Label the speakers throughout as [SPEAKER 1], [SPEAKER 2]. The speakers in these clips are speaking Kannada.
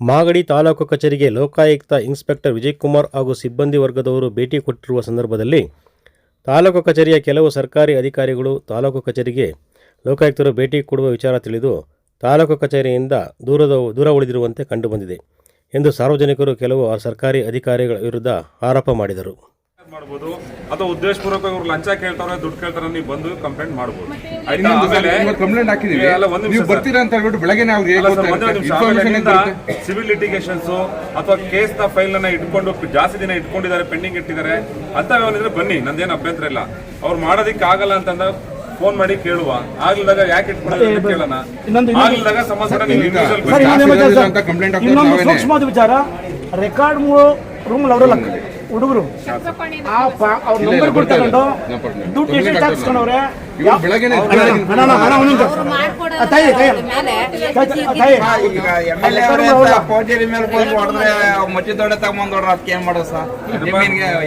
[SPEAKER 1] ಮಾಗಡಿ ತಾಲೂಕು ಕಚೇರಿಗೆ ಲೋಕಾಯುಕ್ತ ಇನ್ಸ್ಪೆಕ್ಟರ್ ವಿಜಯಕುಮಾರ್ ಹಾಗೂ ಸಿಬ್ಬಂದಿ ವರ್ಗದವರು ಭೇಟಿ ಕೊಟ್ಟಿರುವ ಸಂದರ್ಭದಲ್ಲಿ ತಾಲೂಕು ಕಚೇರಿಯ ಕೆಲವು ಸರ್ಕಾರಿ ಅಧಿಕಾರಿಗಳು ತಾಲೂಕು ಕಚೇರಿಗೆ ಲೋಕಾಯುಕ್ತರು ಭೇಟಿ ಕೊಡುವ ವಿಚಾರ ತಿಳಿದು ತಾಲೂಕು ಕಚೇರಿಯಿಂದ ದೂರದ ದೂರ ಉಳಿದಿರುವಂತೆ ಕಂಡುಬಂದಿದೆ ಎಂದು ಸಾರ್ವಜನಿಕರು ಕೆಲವು ಸರ್ಕಾರಿ ಅಧಿಕಾರಿಗಳ ವಿರುದ್ಧ ಆರೋಪ ಮಾಡಿದರು.
[SPEAKER 2] ಮಾಡ್ಬೋದು. ಅಥವಾ ಉದ್ದೇಶಪೂರ್ವಕ ಇವ್ರು ಲಂಚ ಕೇಳ್ತಾರೆ, ದುಡ್ಡು ಕೇಳ್ತಾರೆ, ನೀವು ಬಂದು ಕಂಪ್ಲೇಂಟ್ ಮಾಡ್ಬೋದು.
[SPEAKER 3] ಕಂಪ್ಲೇಂಟ್ ಹಾಕಿದೀವಿ
[SPEAKER 2] ಅಲ್ಲ, ಒಂದ್ ನಿಮಿಷ
[SPEAKER 3] ನೀವು. ಬರ್ತೀರಾ ಅಂತ ಹೇಳ್ಬಿಟ್ಟು
[SPEAKER 2] ಬೆಳಗ್ಗೆ ಸಿವಿಲ್ ಲಿಟಿಗೇಷನ್ಸ್ ಅಥವಾ ಕೇಸ್ನ ಫೈಲ್ ಅನ್ನ ಇಟ್ಕೊಂಡು ಜಾಸ್ತಿ ದಿನ ಇಟ್ಕೊಂಡಿದ್ದಾರೆ ಪೆಂಡಿಂಗ್ ಇಟ್ಟಿದ್ದಾರೆ ಅಂತ ಏನಿದ್ರೆ ಬನ್ನಿ ನಂದೇನು ಅಭ್ಯಂತರ ಇಲ್ಲ. ಅವ್ರು ಮಾಡೋದಿಕ್ ಆಗಲ್ಲ ಅಂತಂದ ಫೋನ್ ಮಾಡಿ ಕೇಳುವ. ಆಗ್ಲಿದಾಗ ಯಾಕೆ ಇಟ್ಕೊಂಡಿದ್ದಾರೆ ಅಂತ ಕೇಳೋಣ. ಆಗ್ಲಿದಾಗ.
[SPEAKER 3] ಇನ್ನೊಂದು.
[SPEAKER 4] ಸೂಕ್ಷ್ಮವಾದ ವಿಚಾರ. ರೆಕಾರ್ಡ್ ರೂಮ್ ಅವರಲ್ಲ ಹುಡುಗರು. ಆ ಅವ್ರ ನಂಬರ್. ದುಡ್ಡು ಎಷ್ಟು ಹಾಕ್ಸ್ಕೊಂಡವ್ರೆ ತಾಯಿ ತಾಯಿ.
[SPEAKER 5] ಮೇಲೆ ಬಂದು ಹೊಡೆದ್ರೆ ಮಚ್ಚಿ ದೊಡ್ಡ ತಗೊಂಡ್ ಹೊಡ್ರ ಅದಕ್ಕೆ ಏನ್ ಮಾಡೋದು ಸರ್?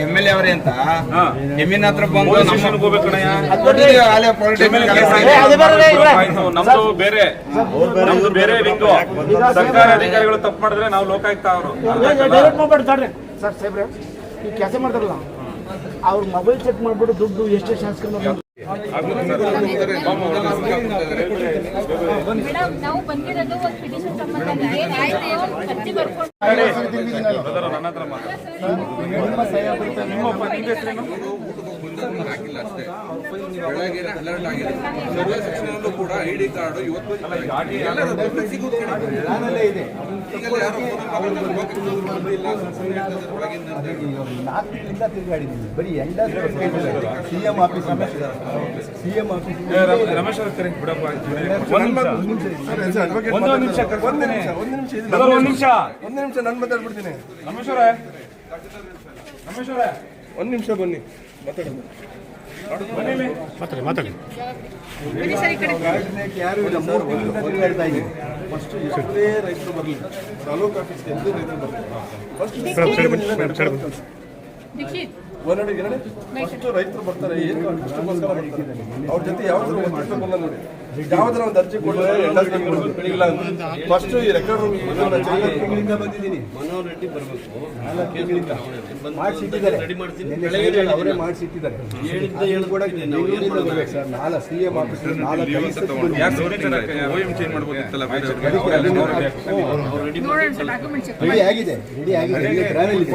[SPEAKER 5] ಎಂ ಎಲ್ ಎ ಅವರೇ ಅಂತ
[SPEAKER 2] ಹಾ.
[SPEAKER 5] ಜಮೀನ್ ಹತ್ರ ಬಂದು
[SPEAKER 2] ನಮ್ದು ಬೇರೆ. ನಮ್ದು ಬೇರೆ ವಿಂಗು ಸರ್ಕಾರ ಅಧಿಕಾರಿಗಳು ತಪ್ಪು ಮಾಡಿದ್ರೆ ನಾವು ಲೋಕಾಯುಕ್ತ ಅವರು.
[SPEAKER 4] ಸರ್ ಸಾಹೇಬ್ರೆ ಈ ಕೆಲಸ ಮಾಡ್ತಾರಲ್ಲ ಅವ್ರ ಮೊಬೈಲ್ ಚೆಕ್ ಮಾಡ್ಬಿಟ್ಟು ದುಡ್ಡು ಎಷ್ಟು
[SPEAKER 6] ಶಾಸಕರು ನಾವು ಬಂದಿರೋದು ಒಂದು ಪಿಟಿಷನ್ ಸಂಬಂಧ ಬರ್ಕೊಂಡು
[SPEAKER 2] ಹತ್ರ ಹಾಕಿಲ್ಲ ಅಷ್ಟೇ.
[SPEAKER 3] ಬೆಳಗ್ಗೆ ಅಲರ್ಟ್ ಆಗಿದೆ. ಕೂಡ ಐಡಿ ಕಾರ್ಡ್ ಇವತ್ತು. ಈಗಲೇ ಯಾರೋ ಬಂದಿಲ್ಲ,
[SPEAKER 7] ತಿರುಗಾಡಿದ್ದೀನಿ. ಬರೀ ಆಫೀಸ್ ಆಫೀಸ್
[SPEAKER 2] ರಮೇಶ್ ಅವ್ರ ಕರೆ ಬಿಡಪ್ಪ ಒಂದ್ ನಿಮಿಷ. ಒಂದು ನಿಮಿಷ. ಒಂದ್ ನಿಮಿಷ.
[SPEAKER 7] ಒಂದು ನಿಮಿಷ ನಾನು ಮಾತಾಡ್ಬಿಡ್ತೀನಿ.
[SPEAKER 2] ರಮೇಶ್ ಅವರೇ. ರಮೇಶ್ ಅವರೇ.
[SPEAKER 7] ಒಂದು ನಿಮಿಷ ಬನ್ನಿ.
[SPEAKER 2] ಮಾತಾಡಿ.
[SPEAKER 7] ಕಾಯ್ದೆಗೆ ಯಾರು ಇಲ್ಲ ಸರ್ ಹೇಳ್ತಾ ಇದ್ದೀನಿ ಫಸ್ಟ್ ಎಷ್ಟೇ ರೈತರು ಬರಲಿ ತಾಲೂಕು ಆಫೀಸ್ ಎಂದೂ ರೈತರು ಬರಲಿ ಫಸ್ಟ್
[SPEAKER 6] ದೀಕ್ಷಿತ್.
[SPEAKER 7] ಒಂದಡಿ ಎರಡೇ. ಫಸ್ಟ್ ರೈತರು ಬರ್ತಾರೆ ಏನು ಕಷ್ಟಕ್ಕೋಸ್ಕರ ಅವ್ರ ಜೊತೆ ಯಾವ ಕಷ್ಟ ಬಂದ ನೋಡಿ ಯಾವ್ದಾರ ಒಂದು ಅರ್ಜಿ ಕೊಟ್ಟರೆ ಇಲ್ಲ ಫಸ್ಟ್ ಈ ರೆಕಾರ್ಡ್ ರೂಮ್ ಬಂದಿದ್ದೀನಿ ಮನೋಹರ್ ರೆಡ್ಡಿ ಬರಬೇಕು ಮಾಡಿಸಿಟ್ಟಿದ್ದಾರೆ ಅವರೇ ಮಾಡಿಸಿಟ್ಟಿದ್ದಾರೆ ಬೆಂಗಳೂರಿಂದ ಬರ್ಬೇಕು ಸರ್ ನಾಲ್ಕು ಸಿ ಎಂ ಆಫೀಸ್ ನಾಲ್ಕು ರೆಡಿ ಆಗಿದೆ ರೆಡಿ ಆಗಿದೆ ಇಲ್ಲಿ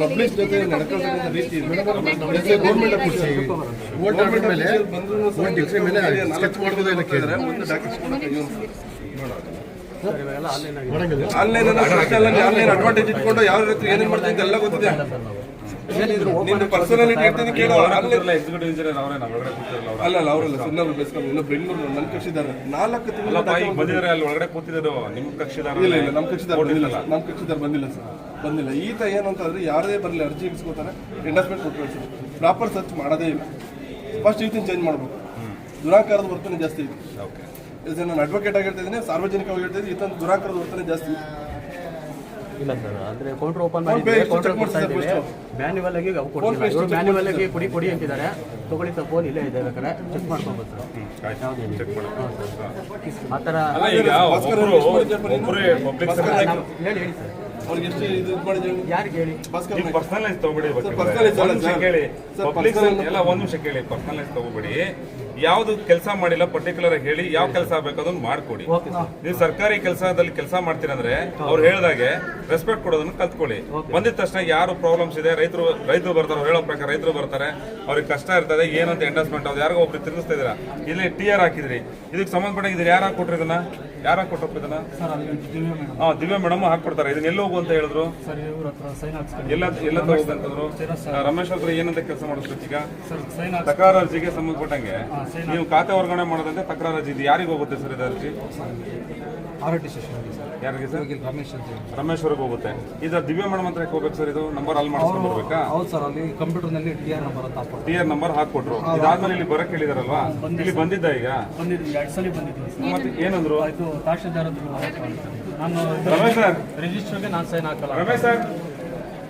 [SPEAKER 6] ಪಬ್ಲಿಕ್
[SPEAKER 7] ಜೊತೆ ನಡ್ಕೊಳ್ಳೋದ್ರಿಂದ ರೀತಿ ಗೌರ್ಮೆಂಟ್ ವೋಟ್ ಆದ್ಮೇಲೆ ವೋಟ್ ಡಿಕ್ರಿ ಮೇಲೆ ಸ್ಕೆಚ್ ಮಾಡ್ಬೋದು ಅಂತ ಕೇಳಿದ್ರೆ? ಒಂದು ಆನ್ಲೈನ್ ಆನ್ಲೈನ್ ಅಡ್ವಾಂಟೇಜ್ ಇಟ್ಕೊಂಡು ಯಾವ ರೀತಿ ಏನೇನ್ ಮಾಡ್ತೀನಿ ಎಲ್ಲ ಗೊತ್ತಿದೆ. ನಿನ್ನ ಪರ್ಸನಾಲಿಟಿ ಇರ್ತೀನಿ ಕೇಳೋ
[SPEAKER 2] ಎಕ್ಸಿಕ್ಯೂಟಿವ್ ಇಂಜಿನಿಯರ್ ಅವರೇ, ನಾವು ಒಳಗಡೆ ಕೂತಿರಲ್ಲ ಅವ್ರು.
[SPEAKER 7] ಅಲ್ಲ ಅಲ್ಲ ಅವರಲ್ಲ ಸುಮ್ಮನೆ ಬೇಸ್ಕೊಂಡು ಇನ್ನು ಬೆಂಗಳೂರು ನನ್ನ ಕಕ್ಷಿದಾರ ನಾಲ್ಕು ತಿಂಗಳು
[SPEAKER 2] ಈಗ ಬಂದಿದ್ದಾರೆ ಅಲ್ಲಿ ಒಳಗಡೆ ಕೂತಿದ್ರು ನಿಮ್ಮ ಕಕ್ಷಿದಾರ
[SPEAKER 7] ಇಲ್ಲ ಇಲ್ಲ ನಮ್ಮ ಕಕ್ಷಿದಾರ ಬಂದಿಲ್ಲ ಸರ್. ನಮ್ಮ ಕಕ್ಷಿದಾರ ಬಂದಿಲ್ಲ ಸರ್. ಬಂದಿಲ್ಲ. ಈತ ಏನು ಅಂತಂದ್ರೆ ಯಾರದೇ ಬರಲಿ ಅರ್ಜಿ ಇಸ್ಕೋತಾರೆ ಇಂಡಸ್ಟ್ಮೆಂಟ್ ಕೊಟ್ಟು ಕಳ್ಸಿ ಪ್ರಾಪರ್ ಸರ್ಚ್ ಮಾಡೋದೇ ಇಲ್ಲ. ಫಸ್ಟ್ ಈತಿನ ಚೇಂಜ್ ಮಾಡ್ಬೇಕು. ದುರಾಕಾರದ ವರ್ತನೆ ಜಾಸ್ತಿ ಇದೆ.
[SPEAKER 2] ಓಕೆ.
[SPEAKER 7] ನಾನು ಅಡ್ವೊಕೇಟ್ ಆಗಿರ್ತಿದ್ದೀನಿ ಸಾರ್ವಜನಿಕವಾಗಿ ಹೇಳ್ತಿದ್ದೀನಿ ಈತನ ದುರಾಕಾರದ ವರ್ತನೆ ಜಾಸ್ತಿ ಇದೆ.
[SPEAKER 8] ಇಲ್ಲ ಸರ್. ಅಂದ್ರೆ ಕೌಂಟರ್ ಓಪನ್
[SPEAKER 7] ಮಾಡಿ ಪೇ
[SPEAKER 8] ಮಾಡಿದ್ರೆ ಕೌಂಟರ್ ಕೊಡ್ತಾ ಇದ್ದೀವಿ ಮ್ಯಾನ್ಯುವಲ್ ಆಗಿ ಅವು
[SPEAKER 7] ಕೊಡ್ತೀವಿ.
[SPEAKER 8] ಕೊಡ್ತಿಲ್ಲ ಇವರು ಮ್ಯಾನ್ಯುವಲ್ ಆಗಿ ಕೊಡಿ ಕೊಡಿ ಅಂತಿದ್ದಾರೆ. ತಗೊಳ್ಳಿ ಸರ್ ಫೋನ್ ಇಲ್ಲೇ ಇದೆ ಬೇಕಾದ್ರೆ ಚೆಕ್ ಮಾಡ್ಕೊಬೋದು ಸರ್. ಆ ಥರ ಹೇಳಿ ಹೇಳಿ ಸರ್.
[SPEAKER 7] ಅವ್ರಿಗೆ ಎಷ್ಟು ಇದು ಇದು ಮಾಡಿದ್ದೀವಿ
[SPEAKER 8] ಯಾರಿಗೆ ಹೇಳಿ?
[SPEAKER 7] ಭಾಸ್ಕರ್
[SPEAKER 2] ನೀವು ಪರ್ಸನಲೈಸ್ ತಗೋಬೇಡಿ ಕೇಳಿ. ಪಬ್ಲಿಕ್ ಎಲ್ಲ ಒಂದ್ ನಿಮಿಷ ಕೇಳಿ. ಪರ್ಸನಲೈಸ್ ತಗೋಬೇಡಿ. ಯಾವ್ದು ಕೆಲಸ ಮಾಡಿಲ್ಲ ಪರ್ಟಿಕ್ಯುಲರ್ ಆಗಿ ಹೇಳಿ ಯಾವ ಕೆಲಸ ಆಗ್ಬೇಕು ಅದನ್ನ ಮಾಡ್ಕೊಡಿ.
[SPEAKER 8] Okay sir.
[SPEAKER 2] ನೀವು ಸರ್ಕಾರಿ ಕೆಲಸದಲ್ಲಿ ಕೆಲಸ ಮಾಡ್ತೀರಂದ್ರೆ ಅವ್ರು ಹೇಳಿದಾಗೆ ರೆಸ್ಪೆಕ್ಟ್ ಕೊಡೋದನ್ನ ಕಲ್ತ್ಕೊಳ್ಳಿ. ಬಂದಿದ ತಕ್ಷಣ ಯಾರು ಪ್ರಾಬ್ಲಮ್ಸ್ ಇದೆ ರೈತರು ರೈತರು ಬರ್ತಾರೆ ಹೇಳೋ ಪ್ರಕಾರ ರೈತರು ಬರ್ತಾರೆ ಅವ್ರಿಗೆ ಕಷ್ಟ ಇರ್ತದೆ ಏನಂತ ಎಂಡಸ್ಮೆಂಟ್ ಅವ್ರು ಯಾರಿಗೋ ಒಬ್ರು ತಿರ್ಗಿಸ್ತಾ ಇದೀರಾ ಇಲ್ಲಿ ಟಿ ಆರ್ ಹಾಕಿದ್ರಿ. ಇದಕ್ಕೆ ಸಂಬಂಧಪಟ್ಟ ಇದ್ರ ಯಾರು ಹಾಕೊಟ್ರಿ ಇದನ್ನ? ಯಾರು ಹಾಕೊಟ್ರಪ್ಪ ಇದನ್ನ ಹಾಂ ದಿವ್ಯ ಮೇಡಮ್. ಹಾಕೊಡ್ತಾರೆ ಇದನ್ನ ಎಲ್ಲಿ ಹೋಗು ಅಂತ ಹೇಳಿದ್ರು? ಎಲ್ಲ ಎಲ್ಲ ಹೋಗಂತಂದ್ರು ರಮೇಶ್ ಹತ್ರ ಏನಂತ ಕೆಲಸ ಮಾಡಿಸ್ಬೇಕು ಈಗ? ತಕರಾರು ಅರ್ಜಿಗೆ ಸಂಬಂಧಪಟ್ಟಂಗೆ. ನೀವು ಖಾತೆ ವರ್ಗಾವಣೆ ಮಾಡೋದಂತೆ ತಕರಾರು ಅರ್ಜಿ ಇದು ಯಾರಿಗೆ ಹೋಗುತ್ತೆ ಸರ್ ಇದು ಅರ್ಜಿ? ಯಾರಿಗೆ ಸರ್? ರಮೇಶ್ ಅವ್ರಿಗೆ ಹೋಗುತ್ತೆ. ಇದು ದಿವ್ಯ ಮೇಡಮ್ ಹತ್ರ ಹೋಗ್ಬೇಕು ಸರ್ ಇದು ನಂಬರ್ ಅಲ್ಲಿ ಮಾಡಿಸ್ಕೊಂಡು ಬರ್ಬೇಕಾ?
[SPEAKER 8] ಹೌದು ಸರ್ ಅಲ್ಲಿ ಕಂಪ್ಯೂಟರ್ನಲ್ಲಿ ಟಿ ಆರ್ ನಂಬರ್ ಅಂತ ಹಾಕ್ಬೋದು
[SPEAKER 2] ಟಿ ಆರ್ ನಂಬರ್ ಹಾಕೊಟ್ರು ಇದಾದ್ಮೇಲೆ ಇಲ್ಲಿ ಬರಕ್ ಹೇಳಿದಾರಲ್ವಾ? ಇಲ್ಲಿ ಬಂದಿದ್ದ ಈಗ?
[SPEAKER 4] ಬಂದಿದ್ದೀನಿ ಎರಡು ಸಲ ಬಂದಿದ್ದೀನಿ
[SPEAKER 2] ಮತ್ತೆ ಏನಂದ್ರು?
[SPEAKER 4] ಆಯ್ತು ತಹಶೀಲ್ದಾರ್ ನಾನು
[SPEAKER 2] ರಮೇಶ್ ಸರ್.
[SPEAKER 4] ರಿಜಿಸ್ಟರ್ಗೆ ನಾನು ಸೈನ್ ಹಾಕಲ್ಲ.
[SPEAKER 2] ರಮೇಶ್ ಸರ್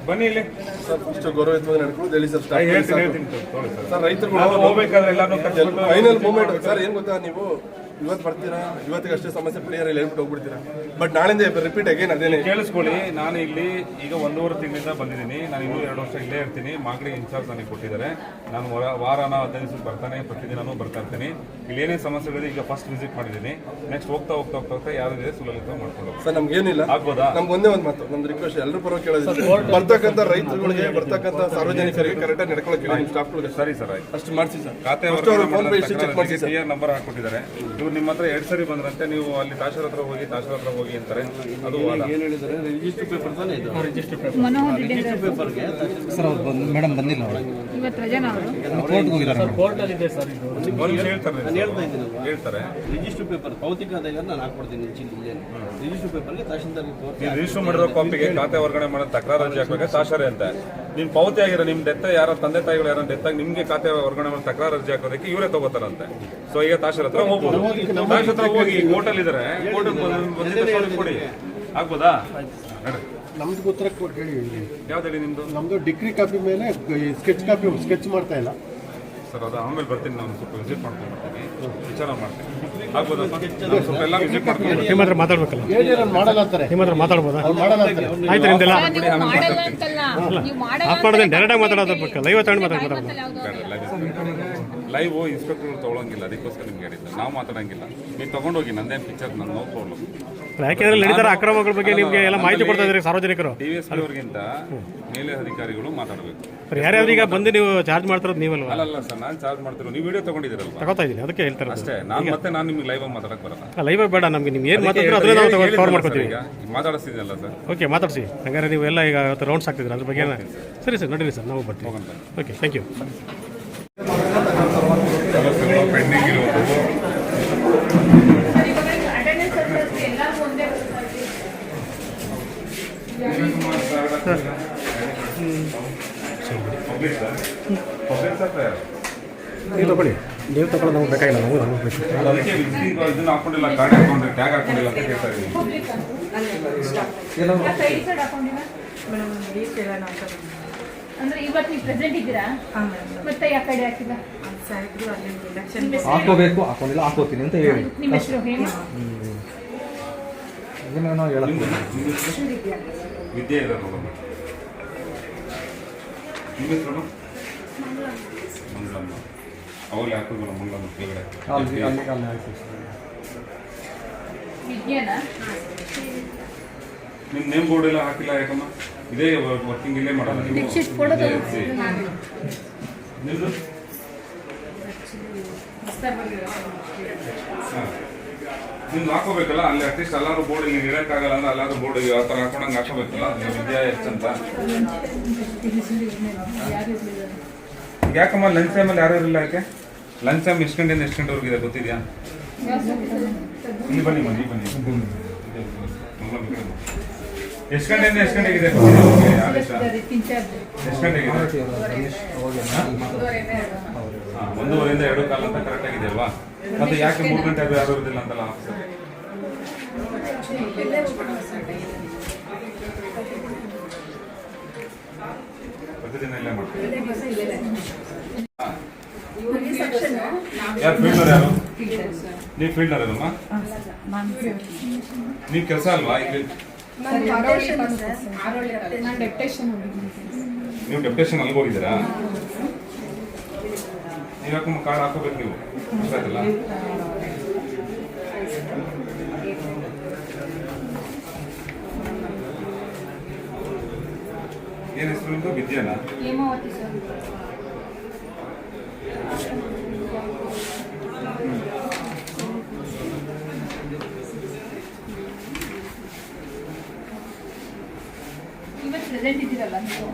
[SPEAKER 2] ಬನ್ನಿ ಇಲ್ಲಿ.
[SPEAKER 7] ಸರ್ ಫಸ್ಟ್ ಗೌರವಯುತವಾಗಿ ನಡ್ಕೊಂಡು ಹೇಳಿ ಸರ್
[SPEAKER 2] ಹೇಳ್ತೀನಿ
[SPEAKER 7] ಸ್ಟಾರ್ಟ್
[SPEAKER 2] ಹೇಳ್ತೀನಿ ತಗೊಳ್ಳಿ ಸರ್.
[SPEAKER 7] ಸರ್ ರೈತರು
[SPEAKER 2] ನಾವು ಹೋಗ್ಬೇಕಾದ್ರೆ ಎಲ್ಲಾನು ಕರ್ಸ್ಬಿಟ್ಟು
[SPEAKER 7] ಫೈನಲ್ ಮೂಮೆಂಟ್ ಸರ್ ಏನ್ ಗೊತ್ತಾ ನೀವು? ಇವತ್ತು ಬರ್ತೀರಾ? ಇವತ್ತಿಗೆ ಅಷ್ಟೇ ಸಮಸ್ಯೆ ಪರಿಹಾರ ಇಲ್ಲ ಹೇಳ್ಬಿಟ್ಟು ಹೋಗ್ಬಿಡ್ತೀರಾ? ಬಟ್ ನಾಳಿಂದ ರಿಪೀಟ್ ಅಗೇನ್ ಅದೇನೆ?
[SPEAKER 2] ಕೇಳಿಸ್ಕೊಳ್ಳಿ ನಾನು ಇಲ್ಲಿ ಈಗ ಒಂದೂವರೆ ತಿಂಗಳಿಂದ ಬಂದಿದ್ದೀನಿ. ನಾನು ಇನ್ನೂ ಎರಡು ವರ್ಷ ಇಲ್ಲೇ ಇರ್ತೀನಿ. ಮಾಗಡಿ ಇನ್ಚಾರ್ಜ್ ನನಗೆ ಕೊಟ್ಟಿದ್ದಾರೆ. ನಾನು ವಾರ- ವಾರನ ಹದಿನೈದು ದಿವಸ ಬರ್ತಾನೆ ಪ್ರತಿದಿನನೂ ಬರ್ತಾ ಇರ್ತೀನಿ. ಇಲ್ಲಿ ಏನೇನು ಸಮಸ್ಯೆಗಳಿದೆ ಈಗ ಫಸ್ಟ್ ವಿಸಿಟ್ ಮಾಡಿದ್ದೀನಿ. ನೆಕ್ಸ್ಟ್ ಹೋಗ್ತಾ ಹೋಗ್ತಾ ಹೋಗ್ತಾ ಹೋಗ್ತಾ ಯಾವ್ದಿದೆ ಸುಲಲಿತ ಮಾಡ್ಕೊಂಡು.
[SPEAKER 7] ಸರ್ ನಮ್ಗೆ ಏನಿಲ್ಲ.
[SPEAKER 2] ಆಗ್ಬೋದಾ?
[SPEAKER 7] ನಮ್ಗೆ ಒಂದೇ ಒಂದು ಮಾತು. ನಮ್ದು ರಿಕ್ವೆಸ್ಟ್ ಎಲ್ಲರೂ ಪರವಾಗಿ ಕೇಳೋದು ಬರ್ತಕ್ಕಂಥ ರೈತರುಗಳಿಗೆ ಬರ್ತಕ್ಕಂಥ ಸಾರ್ವಜನಿಕರಿಗೆ ಕರೆಕ್ಟಾಗಿ ನಡ್ಕೊಳ್ಳೋಕೆ ಸ್ಟಾಫ್ಗಳಿಗೆ
[SPEAKER 2] ಸರಿ ಸರ್ ಆಯ್ತು.
[SPEAKER 7] ಅಷ್ಟು ಮಾಡಿಸಿ ಸರ್
[SPEAKER 2] ಖಾತೆ
[SPEAKER 7] ಫೋನ್ ಪೇ ಚೆಕ್ ಮಾಡಿಸಿ ಸರ್
[SPEAKER 2] ನಂಬರ್ ಹಾಕೊಟ್ಟಿದ್ದಾರೆ ಇವ್ರು ನಿಮ್ಮ ಹತ್ರ ಎರಡು ಸರಿ ಬಂದ್ರಂತೆ ನೀವು ಅಲ್ಲಿ ತಾಶರ ಹತ್ರ ಹೋಗಿ ತಾಶರ ಹತ್ರ ಹೋಗಿ ಅಂತಾರೆ. ಅದು ವಾದ.
[SPEAKER 6] ಮನೋಹರ್ ರೆಡ್ಡಿ
[SPEAKER 8] ಸರ್ ಅವ್ರು ಬಂದು ಮೇಡಮ್ ಬಂದಿಲ್ಲ
[SPEAKER 6] ಇವತ್ತು ರಜಾನ ಅವರು?
[SPEAKER 8] ಕೋರ್ಟ್ಗೆ ಹೋಗಿದ್ದಾರೆ
[SPEAKER 9] ಕೋರ್ಟಲ್ಲಿದೆ ಸರ್ ಇದು.
[SPEAKER 2] ಒಂದ್ ನಿಮಿಷ ಹೇಳ್ತಾರೆ ಹೇಳ್ತಾರೆ.
[SPEAKER 9] ರಿಜಿಸ್ಟರ್ ಪೇಪರ್ ಪಾವತಿ ಖಾತೆಗೆ ನಾನು ಹಾಕ್ಕೊಡ್ತೀನಿ ಚೀಲ ಇಲ್ಲೇ ರಿಜಿಸ್ಟರ್ ಪೇಪರ್ಗೆ ತೋರಿಸಿ
[SPEAKER 2] ನೀವು ರಿಜಿಸ್ಟರ್ ಮಾಡಿರೋ ಕಾಪಿಗೆ ಖಾತೆ ವರ್ಗಣೆ ಮಾಡೋ ತಕರಾರು ಅರ್ಜಿ ಹಾಕ್ಬೇಕು ತಾಶಾರೆ ಅಂತ. ನಿಮ್ ಪಾವತಿ ಆಗಿರೋ ನಿಮ್ ಡೆತ್ ಯಾರೋ ತಂದೆ ತಾಯಿಗಳು ಯಾರೋ ಡೆತ್ ನಿಮಗೆ ನಿಮ್ಗೆ ಖಾತೆ ವರ್ಗಾವಣೆ ಮಾಡಿ ತಕರಾರು ಅರ್ಜಿ ಹಾಕೋದಕ್ಕೆ ಇವರೇ ತಗೋತಾರಂತೆ. ಸೊ ಈಗ ತಾಶರ ಹತ್ರ ಹೋಗ್ಬೋದು. ತಾಶ್ ಹತ್ರ ಹೋಗಿ ಕೋರ್ಟಲ್ಲಿ ಇದ್ದಾರೆ. ಕೋರ್ಟ್ ಕೊಡಿ. ಆಗ್ಬೋದಾ?
[SPEAKER 10] ನಮ್ದು ಉತ್ತರ ಕೊಟ್ಟು ಹೇಳಿ
[SPEAKER 2] ಯಾವ್ದು ಹೇಳಿ ನಿಮ್ದು?
[SPEAKER 10] ನಮ್ದು ಡಿಗ್ರಿ ಕಾಪಿ ಮೇಲೆ ಸ್ಕೆಚ್ ಕಾಪಿ ಸ್ಕೆಚ್ ಮಾಡ್ತಾ ಇಲ್ಲ.
[SPEAKER 2] ಸರ್ ಅದು ಆಮೇಲೆ ಬರ್ತೀನಿ. ನಾನು ಸ್ವಲ್ಪ ವಿಸಿಟ್ ಮಾಡ್ತೀನಿ ಬರ್ತೀನಿ. ವಿಚಾರ ಮಾಡ್ತೀನಿ. ಆಗ್ಬೋದಾ ಸ್ವಲ್ಪ ಎಲ್ಲ ವಿಸಿಟ್ ಮಾಡ್ಕೊಂಡು.
[SPEAKER 1] ನಿಮ್ಮ ಹತ್ರ ಮಾತಾಡ್ಬೇಕಲ್ಲ?
[SPEAKER 10] ಮಾಡಲ್ಲ ಅಂತಾರೆ.
[SPEAKER 1] ನಿಮ್ಮ ಹತ್ರ ಮಾತಾಡ್ಬೋದಾ?
[SPEAKER 10] ಅವ್ರು ಮಾಡಲ್ಲ ಅಂತಾರೆ.
[SPEAKER 1] ಆಯ್ತು ನಿಮ್ದೆಲ್ಲ.
[SPEAKER 6] ನೀವು ಮಾಡಲ್ಲ ಅಂತಲ್ಲ. ನೀವು ಮಾಡಲ್ಲ
[SPEAKER 1] ಆಫ್ ಮಾಡೋದೇ ಡೈರೆಕ್ಟಾಗಿ ಮಾತಾಡೋದಕ್ಕೆ ಲೈವ್ ತಗೊಂಡು ಮಾತಾಡ್ಬೋದು.
[SPEAKER 2] ಲೈವ್ ಇನ್ಸ್ಪೆಕ್ಟರ್ ತಗೊಳಂಗಿಲ್ಲ ಅದಕ್ಕೋಸ್ಕರ ನಿಮ್ಗೆ ಹೇಳಿದ್ದೆ. ನಾವು ಮಾತಾಡಂಗಿಲ್ಲ. ನೀವು ತಗೊಂಡೋಗಿ ನಂದೇನು ಪಿಕ್ಚರ್ ನನ್ನ ನೋ ಪ್ರಾಬ್ಲಮ್
[SPEAKER 1] ಯಾಕೆಂದ್ರೆ ನಡೀತಾರ ಅಕ್ರಮಗಳ ಬಗ್ಗೆ ನಿಮಗೆ ಎಲ್ಲ ಮಾಹಿತಿ ಕೊಡ್ತಾ ಇದ್ದಾರೆ ಸಾರ್ವಜನಿಕರು?
[SPEAKER 2] ಡಿ ಎಸ್ ಪಿ ಅವ್ರಿಗಿಂತ ಮೇಲೆ ಅಧಿಕಾರಿಗಳು ಮಾತಾಡಬೇಕು.
[SPEAKER 1] ಯಾರ್ಯಾರು ಈಗ ಬಂದು ನೀವು ಚಾರ್ಜ್ ಮಾಡ್ತಿರೋದು ನೀವಲ್ವಾ?
[SPEAKER 2] ಅಲ್ಲ ಸರ್ ನಾನು ಚಾರ್ಜ್ ಮಾಡ್ತಿರೋ ನೀವು ವಿಡಿಯೋ ತಗೊಂಡಿದ್ದೀರಲ್ವಾ?
[SPEAKER 1] ತಗೋತಾ ಇದ್ದೀನಿ ಅದಕ್ಕೆ ಹೇಳ್ತಾರೆ
[SPEAKER 2] ಅಷ್ಟೇ ನಾನು ಮತ್ತೆ ನಾನು ನಿಮ್ಗೆ ಲೈವ್ ಆಗಿ ಮಾತಾಡಕ್ಕೆ ಬರಲ್ಲ.
[SPEAKER 1] ಲೈವ್ ಬೇಡ ನಮಗೆ ನೀವು ಏನು ಮಾತಾಡ್ತೀರೋ ಅದನ್ನೇ ನಾವು ಕವರ್
[SPEAKER 2] ಹೇಳಿದ್ನಲ್ಲ ಸರ್
[SPEAKER 1] ಮಾಡ್ಕೊತೀವಿ.
[SPEAKER 2] ಈಗ ಮಾತಾಡಿಸ್ತಿದ್ದಲ್ಲ ಸರ್.
[SPEAKER 1] ಓಕೆ ಮಾತಾಡಿಸಿ. ಹಂಗಾರೆ ನೀವು ಎಲ್ಲ ಈಗ ರೌಂಡ್ಸ್ ಆಗ್ತಿದ್ದೀರಾ ಅದ್ರ ಬಗ್ಗೆ ಸರಿ. ಸರ್ ನಡೀರಿ ಸರ್ ನಾವು ಬರ್ತೀವಿ. ಓಕೆ ಥ್ಯಾಂಕ್ ಯು
[SPEAKER 2] ಪೆಂಡಿಂಗ್ ಇರೋದು ಪಬ್ಲಿಕ್ ಸರ್ ಪಬ್ಲಿಕ್ ಸರ್
[SPEAKER 1] ನೀವು ತಗೊಳ್ಳಿ. ನೀವು ತಗೊಳ್ಳೋದು ನಮ್ಗೆ ಬೇಕಾಗಿಲ್ಲ ನಮಗೆ ನಮಗೆ ಬೇಕು.
[SPEAKER 2] ಅದಕ್ಕೆ ಇದನ್ನ ಹಾಕೊಂಡಿಲ್ಲ ಕಾರ್ಡ್ ಹಾಕೊಂಡ್ರೆ ಟ್ಯಾಗ್ ಹಾಕೊಂಡಿಲ್ಲ ಅಂತ ಕೇಳ್ತಾ ಇದ್ದೀನಿ
[SPEAKER 6] ಅಂದ್ರೆ ಇವತ್ತು ನೀವು ಪ್ರೆಸೆಂಟ್ ಇದ್ದೀರಾ? ಮತ್ತೆ ಯಾವ ಕಡೆ ಹಾಕಿಲ್ಲ?
[SPEAKER 8] ಹಾಕೋಬೇಕು ಹಾಕೊಂಡಿಲ್ಲ ಹಾಕೋತೀನಿ ಅಂತ ಹೇಳಿ.
[SPEAKER 6] ನಿಮ್ಮ ಹೆಸರು ಹೇಳಿ
[SPEAKER 8] ಏನೇನೋ ಹೇಳಕ್ಕೆ
[SPEAKER 2] ವಿದ್ಯೆ ಇದೆ ನೋಡೋಣ ನಿಮ್ಮ ಹೆಸರು? ಮಂಗಳಮ್ಮ ಅವಾಗಲೇ ಹಾಕೋದು ಮಂಗಳಮ್ಮ ಕೆಳಗಡೆ.
[SPEAKER 8] ಅಲ್ಲಿ ಅಲ್ಲಿ ಅಲ್ಲಿ ಆಯ್ತು
[SPEAKER 6] ವಿಜ್ಞಾನ
[SPEAKER 2] ನಿಮ್ಮ ನೇಮ್ ಬೋರ್ಡ್ ಎಲ್ಲ ಹಾಕಿಲ್ಲ ಯಾಕಮ್ಮ? ಇದೇ ವರ್ಕಿಂಗ್ ಇಲ್ಲೇ ಮಾಡೋಣ ನಿಮ್ಮದು. ನಿಮ್ದು? ಹಾಕೋಬೇಕಲ್ಲ? ಅಲ್ಲಿ ಅಟ್ಲೀಸ್ಟ್ ಎಲ್ಲಾರು ಬೋರ್ಡ್ ಇಲ್ಲಿ ಇರೋಕ್ಕಾಗಲ್ಲ ಅಂದ್ರೆ ಎಲ್ಲಾರು ಬೋರ್ಡ್ ಯಾವ ಥರ ಹಾಕೊಂಡಂಗೆ ಹಾಕೋಬೇಕಲ್ಲ? ವಿದ್ಯಾ ಎಷ್ಟಂತ ಯಾಕಮ್ಮ? ಲಂಚ್ ಟೈಮಲ್ಲಿ ಯಾರು ಇರಲಿಲ್ಲ ಯಾಕೆ? ಲಂಚ್ ಟೈಮ್ ಎಷ್ಟು ಗಂಟೆಯಿಂದ ಎಷ್ಟು ಗಂಟೆವರೆಗೆ ಇದೆ ಗೊತ್ತಿದೆಯಾ? ಇಲ್ಲಿ ಬನ್ನಿ ಬನ್ನಿ ಬನ್ನಿ. ಎಷ್ಟು ಗಂಟೆಯಿಂದ ಎಷ್ಟು ಗಂಟೆಗೆ
[SPEAKER 6] ಇದೆ?
[SPEAKER 2] ಎಷ್ಟು ಗಂಟೆಗೆ ಒಂದೂವರೆಯಿಂದ ಎರಡು ಕಾಲ ಅಂತ ಕರೆಕ್ಟ್ ಆಗಿದೆ ಅಲ್ವಾ? ಮತ್ತೆ ಯಾಕೆ ಮೂರು ಗಂಟೆ ಅದು ಯಾರು ಇರೋದಿಲ್ಲ ಅಂತಲ್ಲ ಪ್ರತಿದಿನ ಇಲ್ಲೇ ಮಾಡ್ತೀವಿ. ಯಾರು ಫೀಲ್ಡರ್ ಯಾರು? ನೀವು ಫೀಲ್ಡರ್ ಅಲ್ಲಮ್ಮ ನೀವು ಕೆಲಸ ಅಲ್ವಾ ಇಲ್ಲಿ ನೀವು ಡೆಪ್ಟೇಷನ್ ಅಲ್ಲಿಗೆ ಹೋಗಿದ್ದೀರಾ? ನೀವು ಯಾಕಮ್ಮ ಕಾರ್ಡ್ ಹಾಕೋಬೇಕು ನೀವು? ಗೊತ್ತಾಯ್ತಲ್ಲ? ಏನ್ ಹೆಸರು ನಿಮ್ದು? ವಿದ್ಯಾನಾ?
[SPEAKER 6] ಹೇಮಾವತಿ ಸರ್ ಇವತ್ತು ಪ್ರೆಸೆಂಟ್ ಇದ್ದೀರಲ್ಲ ನೀವು?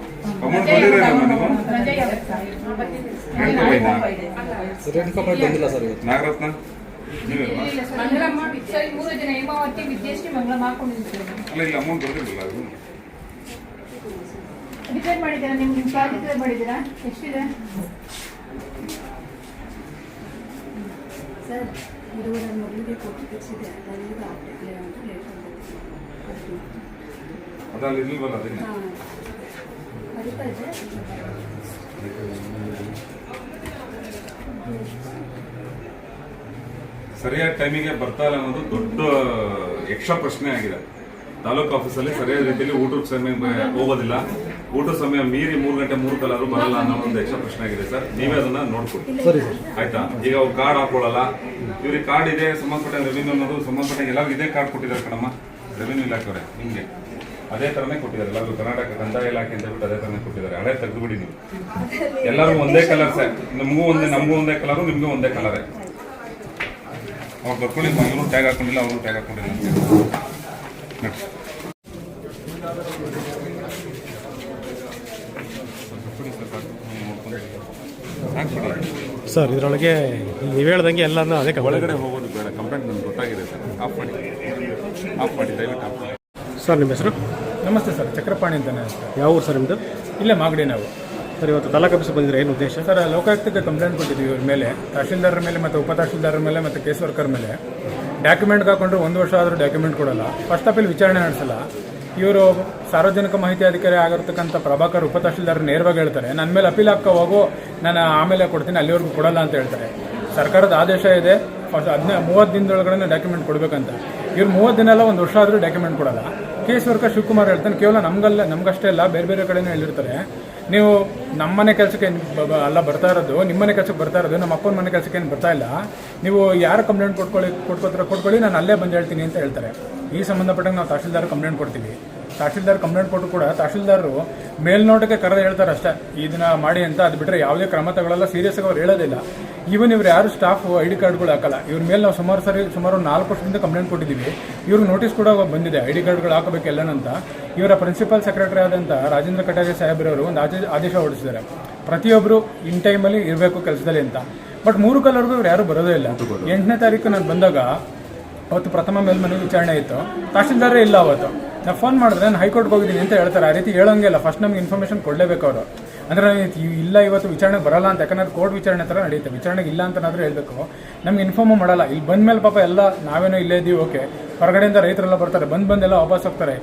[SPEAKER 2] ಅಮೌಂಟ್ ಬಂದಿರೇನಮ್ಮ ನೀವು
[SPEAKER 6] ರಜೆ ಯಾವತ್ತು
[SPEAKER 8] ಬಂದಿಲ್ಲ ಸರ್
[SPEAKER 2] ನಾಗರತ್ನ?
[SPEAKER 6] ಮಂಗಳಮ್ಮ ಸರ್ ಮೂರು ಜನ ಹೇಮಾವತಿ ವಿದ್ಯಶ್ರೀ ಮಂಗಳಮ್ಮ ಹಾಕೊಂಡಿದ್ದೀರಿ.
[SPEAKER 2] ಅಲ್ಲ ಇಲ್ಲ ಅಮೌಂಟ್ ಬಂದಿರಲಿಲ್ಲ ಅದು.
[SPEAKER 6] ಡಿಕ್ಲೇರ್ ಮಾಡಿದ್ದೀರಾ? ನಿಮ್ಗೆ ನಿಮ್ಮ ಕಾಲ್ ಡಿಕ್ಲೇರ್ ಮಾಡಿದ್ದೀರಾ? ಎಷ್ಟಿದೆ?
[SPEAKER 11] ಸರ್ ಇದು ನನ್ನ ಮಗಳಿಗೆ ಕೊಟ್ಟು ಅದರಿಂದ ಆಗ್ತಿಲ್ಲ ಅಂತ ಹೇಳ್ಕೊಂಡು ನಡೀತಾ ಇದೆ
[SPEAKER 2] ಸರಿಯಾದ ಟೈಮಿಗೆ ಬರ್ತಾ ಇಲ್ಲ ಅನ್ನೋದು ದೊಡ್ಡ ಎಕ್ಸ್ಟ್ರಾ ಪ್ರಶ್ನೆ ಆಗಿದೆ. ತಾಲೂಕು ಆಫೀಸಲ್ಲಿ ಸರಿಯಾದ ರೀತಿಯಲ್ಲಿ ಊಟದ ಸಮಯ ಹೋಗೋದಿಲ್ಲ. ಊಟದ ಸಮಯ ಮೀರಿ ಮೂರು ಗಂಟೆ ಮೂರು ಕಲಾರು ಬರಲ್ಲ ಅನ್ನೋ ಒಂದು ಎಕ್ಸ್ಟ್ರಾ ಪ್ರಶ್ನೆ ಆಗಿದೆ ಸರ್. ನೀವೇ ಅದನ್ನ ನೋಡ್ಕೊಡಿ ಆಯ್ತಾ? ಈಗ ಅವ್ರು ಕಾರ್ಡ್ ಹಾಕೊಳ್ಳಲ್ಲ ಇವ್ರಿಗೆ ಕಾರ್ಡ್ ಇದೆ ಸಂಬಂಧಪಟ್ಟ ರೆವಿನ್ಯೂ ಅನ್ನೋದು ಸಂಬಂಧಪಟ್ಟ ಎಲ್ಲರಿಗೂ ಇದೇ ಕಾರ್ಡ್ ಕೊಟ್ಟಿದ್ದಾರೆ ಕಣಮ್ಮ. ರೆವಿನ್ಯೂ ಇಲಾಖೆಯವರೇ ನಿಮಗೆ. ಅದೇ ತರನೇ ಕೊಟ್ಟಿದ್ದಾರೆ. ಎಲ್ಲರೂ ಕರ್ನಾಟಕ ಕಂದಾಯ ಇಲಾಖೆ ಅಂತ ಹೇಳ್ಬಿಟ್ಟು ಅದೇ ತರನೇ ಕೊಟ್ಟಿದ್ದಾರೆ. ಹಳೆ ತೆಗೆದುಬಿಡಿ ನೀವು. ಎಲ್ಲರೂ ಒಂದೇ ಕಲರ್ ಸರ್ ನಮಗೂ ಒಂದೇ ನಮಗೂ ಒಂದೇ ಕಲರು ನಿಮಗೂ ಒಂದೇ ಕಲರೇ ಅವ್ರು ಬರ್ಕೊಳ್ಳಿ ಇವರು ಟ್ಯಾಗ್ ಹಾಕೊಂಡಿಲ್ಲ ಅವರು ಟ್ಯಾಗ್ ಹಾಕೊಂಡಿಲ್ಲ. ಸರ್
[SPEAKER 1] ಇದರೊಳಗೆ ನೀವು ಹೇಳ್ದಂಗೆ ಎಲ್ಲನೂ ಅದೇ
[SPEAKER 2] ಒಳಗಡೆ ಹೋಗೋದು ಬೇಡ. ಕಂಪ್ಲೇಂಟ್ ನಮ್ಗೆ ಗೊತ್ತಾಗಿದೆ ಸರ್. ಆಫ್ ಮಾಡಿ. ಆಫ್ ಮಾಡಿ. ದಯವಿಟ್ಟು ಆಫ್ ಮಾಡಿ.
[SPEAKER 1] ಸರ್ ನಿಮ್ಮ ಹೆಸರು?
[SPEAKER 12] ನಮಸ್ತೆ ಸರ್ ಚಕ್ರಪಾಣಿ ಅಂತಾನೆ
[SPEAKER 1] ಯಾವ ಊರು ಸರ್ ನಿಮ್ಮದು?
[SPEAKER 12] ಇಲ್ಲೇ ಮಾಗಡಿ ನಾವು.
[SPEAKER 1] ಸರ್ ಇವತ್ತು ತಾಲೂಕು ಆಫೀಸ್ ಬಂದಿದ್ರೆ ಏನು ಉದ್ದೇಶ?
[SPEAKER 12] ಸರ್ ಲೋಕಾಯುಕ್ತಕ್ಕೆ ಕಂಪ್ಲೇಂಟ್ ಕೊಟ್ಟಿದ್ದೀವಿ ಇವ್ರ ಮೇಲೆ ತಹಶೀಲ್ದಾರರ ಮೇಲೆ ಮತ್ತು ಉಪ ತಹಶೀಲ್ದಾರ್ ಮೇಲೆ ಮತ್ತು ಕೇಸ್ ವರ್ಕರ್ ಮೇಲೆ. ಡಾಕ್ಯುಮೆಂಟ್ ಹಾಕೊಂಡ್ರೆ ಒಂದು ವರ್ಷ ಆದರೂ ಡಾಕ್ಯುಮೆಂಟ್ ಕೊಡಲ್ಲ. ಫಸ್ಟ್ ಅಪೀಲ್ ವಿಚಾರಣೆ ನಡೆಸಲ್ಲ. ಇವರು ಸಾರ್ವಜನಿಕ ಮಾಹಿತಿ ಅಧಿಕಾರಿ ಆಗಿರ್ತಕ್ಕಂಥ ಪ್ರಭಾಕರ್ ಉಪ ತಹಶೀಲ್ದಾರ್ ನೇರವಾಗಿ ಹೇಳ್ತಾರೆ. ನನ್ನ ಮೇಲೆ ಅಪೀಲ್ ಹಾಕೋ ಹೋಗೋ. ನಾನು ಆಮೇಲೆ ಕೊಡ್ತೀನಿ ಅಲ್ಲಿವರೆಗೂ ಕೊಡಲ್ಲ ಅಂತ ಹೇಳ್ತಾರೆ. ಸರ್ಕಾರದ ಆದೇಶ ಇದೆ. ಫಸ್ಟ್ ಹದಿನ ಮೂವತ್ತು ದಿನದೊಳಗಡೆ ಡಾಕ್ಯುಮೆಂಟ್ ಕೊಡಬೇಕಂತ. ಇವ್ರು ಮೂವತ್ತು ದಿನ ಎಲ್ಲ ಒಂದು ವರ್ಷ ಆದರೂ ಡಾಕ್ಯುಮೆಂಟ್ ಕೊಡಲ್ಲ. ಕೇಸ್ ವರ್ಕರ್ ಶಿವಕುಮಾರ್ ಹೇಳ್ತಾನೆ, ಕೇವಲ ನಮಗಲ್ಲ, ನಮಗಷ್ಟೇ ಅಲ್ಲ, ಬೇರೆ ಬೇರೆ ಕಡೆನೂ ಹೇಳಿರ್ತಾರೆ. ನೀವು ನಮ್ಮನೆ ಕೆಲಸಕ್ಕೆ ಅಲ್ಲ ಬರ್ತಾ ಇರೋದು ನಿಮ್ಮನೆ ಕೆಲಸಕ್ಕೆ ಬರ್ತಾ ಇರೋದು, ನಮ್ಮ ಅಪ್ಪನ ಮನೆ ಕೆಲಸಕ್ಕೆ ಏನು ಬರ್ತಾ ಇಲ್ಲ, ನೀವು ಯಾರು ಕಂಪ್ಲೇಂಟ್ ಕೊಟ್ಕೊಳ್ಳಿ, ಕೊಟ್ಕೋತ್ರ ಕೊಟ್ಕೊಳ್ಳಿ, ನಾನು ಅಲ್ಲೇ ಬಂದು ಹೇಳ್ತೀನಿ ಅಂತ ಹೇಳ್ತಾರೆ. ಈ ಸಂಬಂಧಪಟ್ಟಂಗೆ ನಾವು ತಹಶೀಲ್ದಾರ್ ಕಂಪ್ಲೇಂಟ್ ಕೊಡ್ತೀವಿ. ತಹಶೀಲ್ದಾರ್ ಕಂಪ್ಲೇಂಟ್ ಕೊಟ್ಟು ಕೂಡ ತಹಶೀಲ್ದಾರರು ಮೇಲ್ನೋಟಕ್ಕೆ ಕರೆದು ಹೇಳ್ತಾರೆ ಅಷ್ಟೇ ಇದನ್ನ ಮಾಡಿ ಅಂತ ಅದು ಬಿಟ್ಟರೆ ಯಾವುದೇ ಕ್ರಮ ತಗೊಳ್ಳಲ್ಲ ಸೀರಿಯಸ್ ಆಗಿ ಅವ್ರು ಹೇಳೋದಿಲ್ಲ ಈವನ್ ಇವ್ರು ಯಾರು ಸ್ಟಾಫ್ ಐ ಡಿ ಕಾರ್ಡ್ಗಳು ಹಾಕಲ್ಲ. ಇವ್ರ ಮೇಲೆ ನಾವು ಸುಮಾರು ಸರಿ, ಸುಮಾರು ನಾಲ್ಕು ವರ್ಷದಿಂದ ಕಂಪ್ಲೇಂಟ್ ಕೊಟ್ಟಿದ್ದೀವಿ ಇವ್ರಿಗೆ ನೋಟಿಸ್ ಕೂಡ ಬಂದಿದೆ. ಐ ಡಿ ಕಾರ್ಡ್ಗಳು ಹಾಕಬೇಕು ಎಲ್ಲನಂತ ಇವರ ಪ್ರಿನ್ಸಿಪಲ್ ಸೆಕ್ರೆಟರಿ ಆದಂಥ ರಾಜೇಂದ್ರ ಕಟಾರೆ ಸಾಹೇಬ್ರವರು ಒಂದು ಆದೇಶ ಆದೇಶ ಹೊರಡಿಸಿದ್ದಾರೆ. ಪ್ರತಿಯೊಬ್ಬರು ಇನ್ ಟೈಮಲ್ಲಿ ಇರಬೇಕು ಕೆಲಸದಲ್ಲಿ ಅಂತ. ಬಟ್ ಮೂರು ಕಲರ್ಗೂ ಇವ್ರು ಯಾರು ಬರೋದೇ ಇಲ್ಲ. ಎಂಟನೇ ತಾರೀಕು ನಾನು ಬಂದಾಗ ಅವತ್ತು ಪ್ರಥಮ ಮೇಲ್ಮನೆ ವಿಚಾರಣೆ ಇತ್ತು. ತಹಶೀಲ್ದಾರೇ ಇಲ್ಲ ಅವತ್ತು. ನಾನು ಫೋನ್ ಮಾಡಿದ್ರೆ ನಾನು ಹೈಕೋರ್ಟ್ಗೆ ಹೋಗಿದ್ದೀನಿ ಅಂತ ಹೇಳ್ತಾರೆ. ಆ ರೀತಿ ಹೇಳೋಂಗಿಲ್ಲ ಫಸ್ಟ್ ನಮ್ಗೆ ಇನ್ಫಾರ್ಮೇಷನ್ ಕೊಡಲೇಬೇಕು ಅವರು. ಅಂದರೆ ಇಲ್ಲ ಇವತ್ತು ವಿಚಾರಣೆ ಬರಲ್ಲ ಅಂತ, ಯಾಕಂದ್ರೆ ಕೋರ್ಟ್ ವಿಚಾರಣೆ ಥರ ನಡೆಯುತ್ತೆ. ವಿಚಾರಣೆಗೆ ಇಲ್ಲ ಅಂತನಾದರೂ ಹೇಳಬೇಕು. ನಮ್ಗೆ ಇನ್ಫಾರ್ಮು ಮಾಡಲ್ಲ. ಇಲ್ಲಿ ಬಂದ ಮೇಲೆ ಪಾಪ ಎಲ್ಲ ನಾವೇನೋ ಇಲ್ಲೇ ಇದ್ದೀವಿ ಓಕೆ ಹೊರಗಡೆಯಿಂದ ರೈತರೆಲ್ಲ ಬರ್ತಾರೆ. ಬಂದು ಬಂದೆಲ್ಲ ವಾಪಸ್ ಹೋಗ್ತಾರೆ.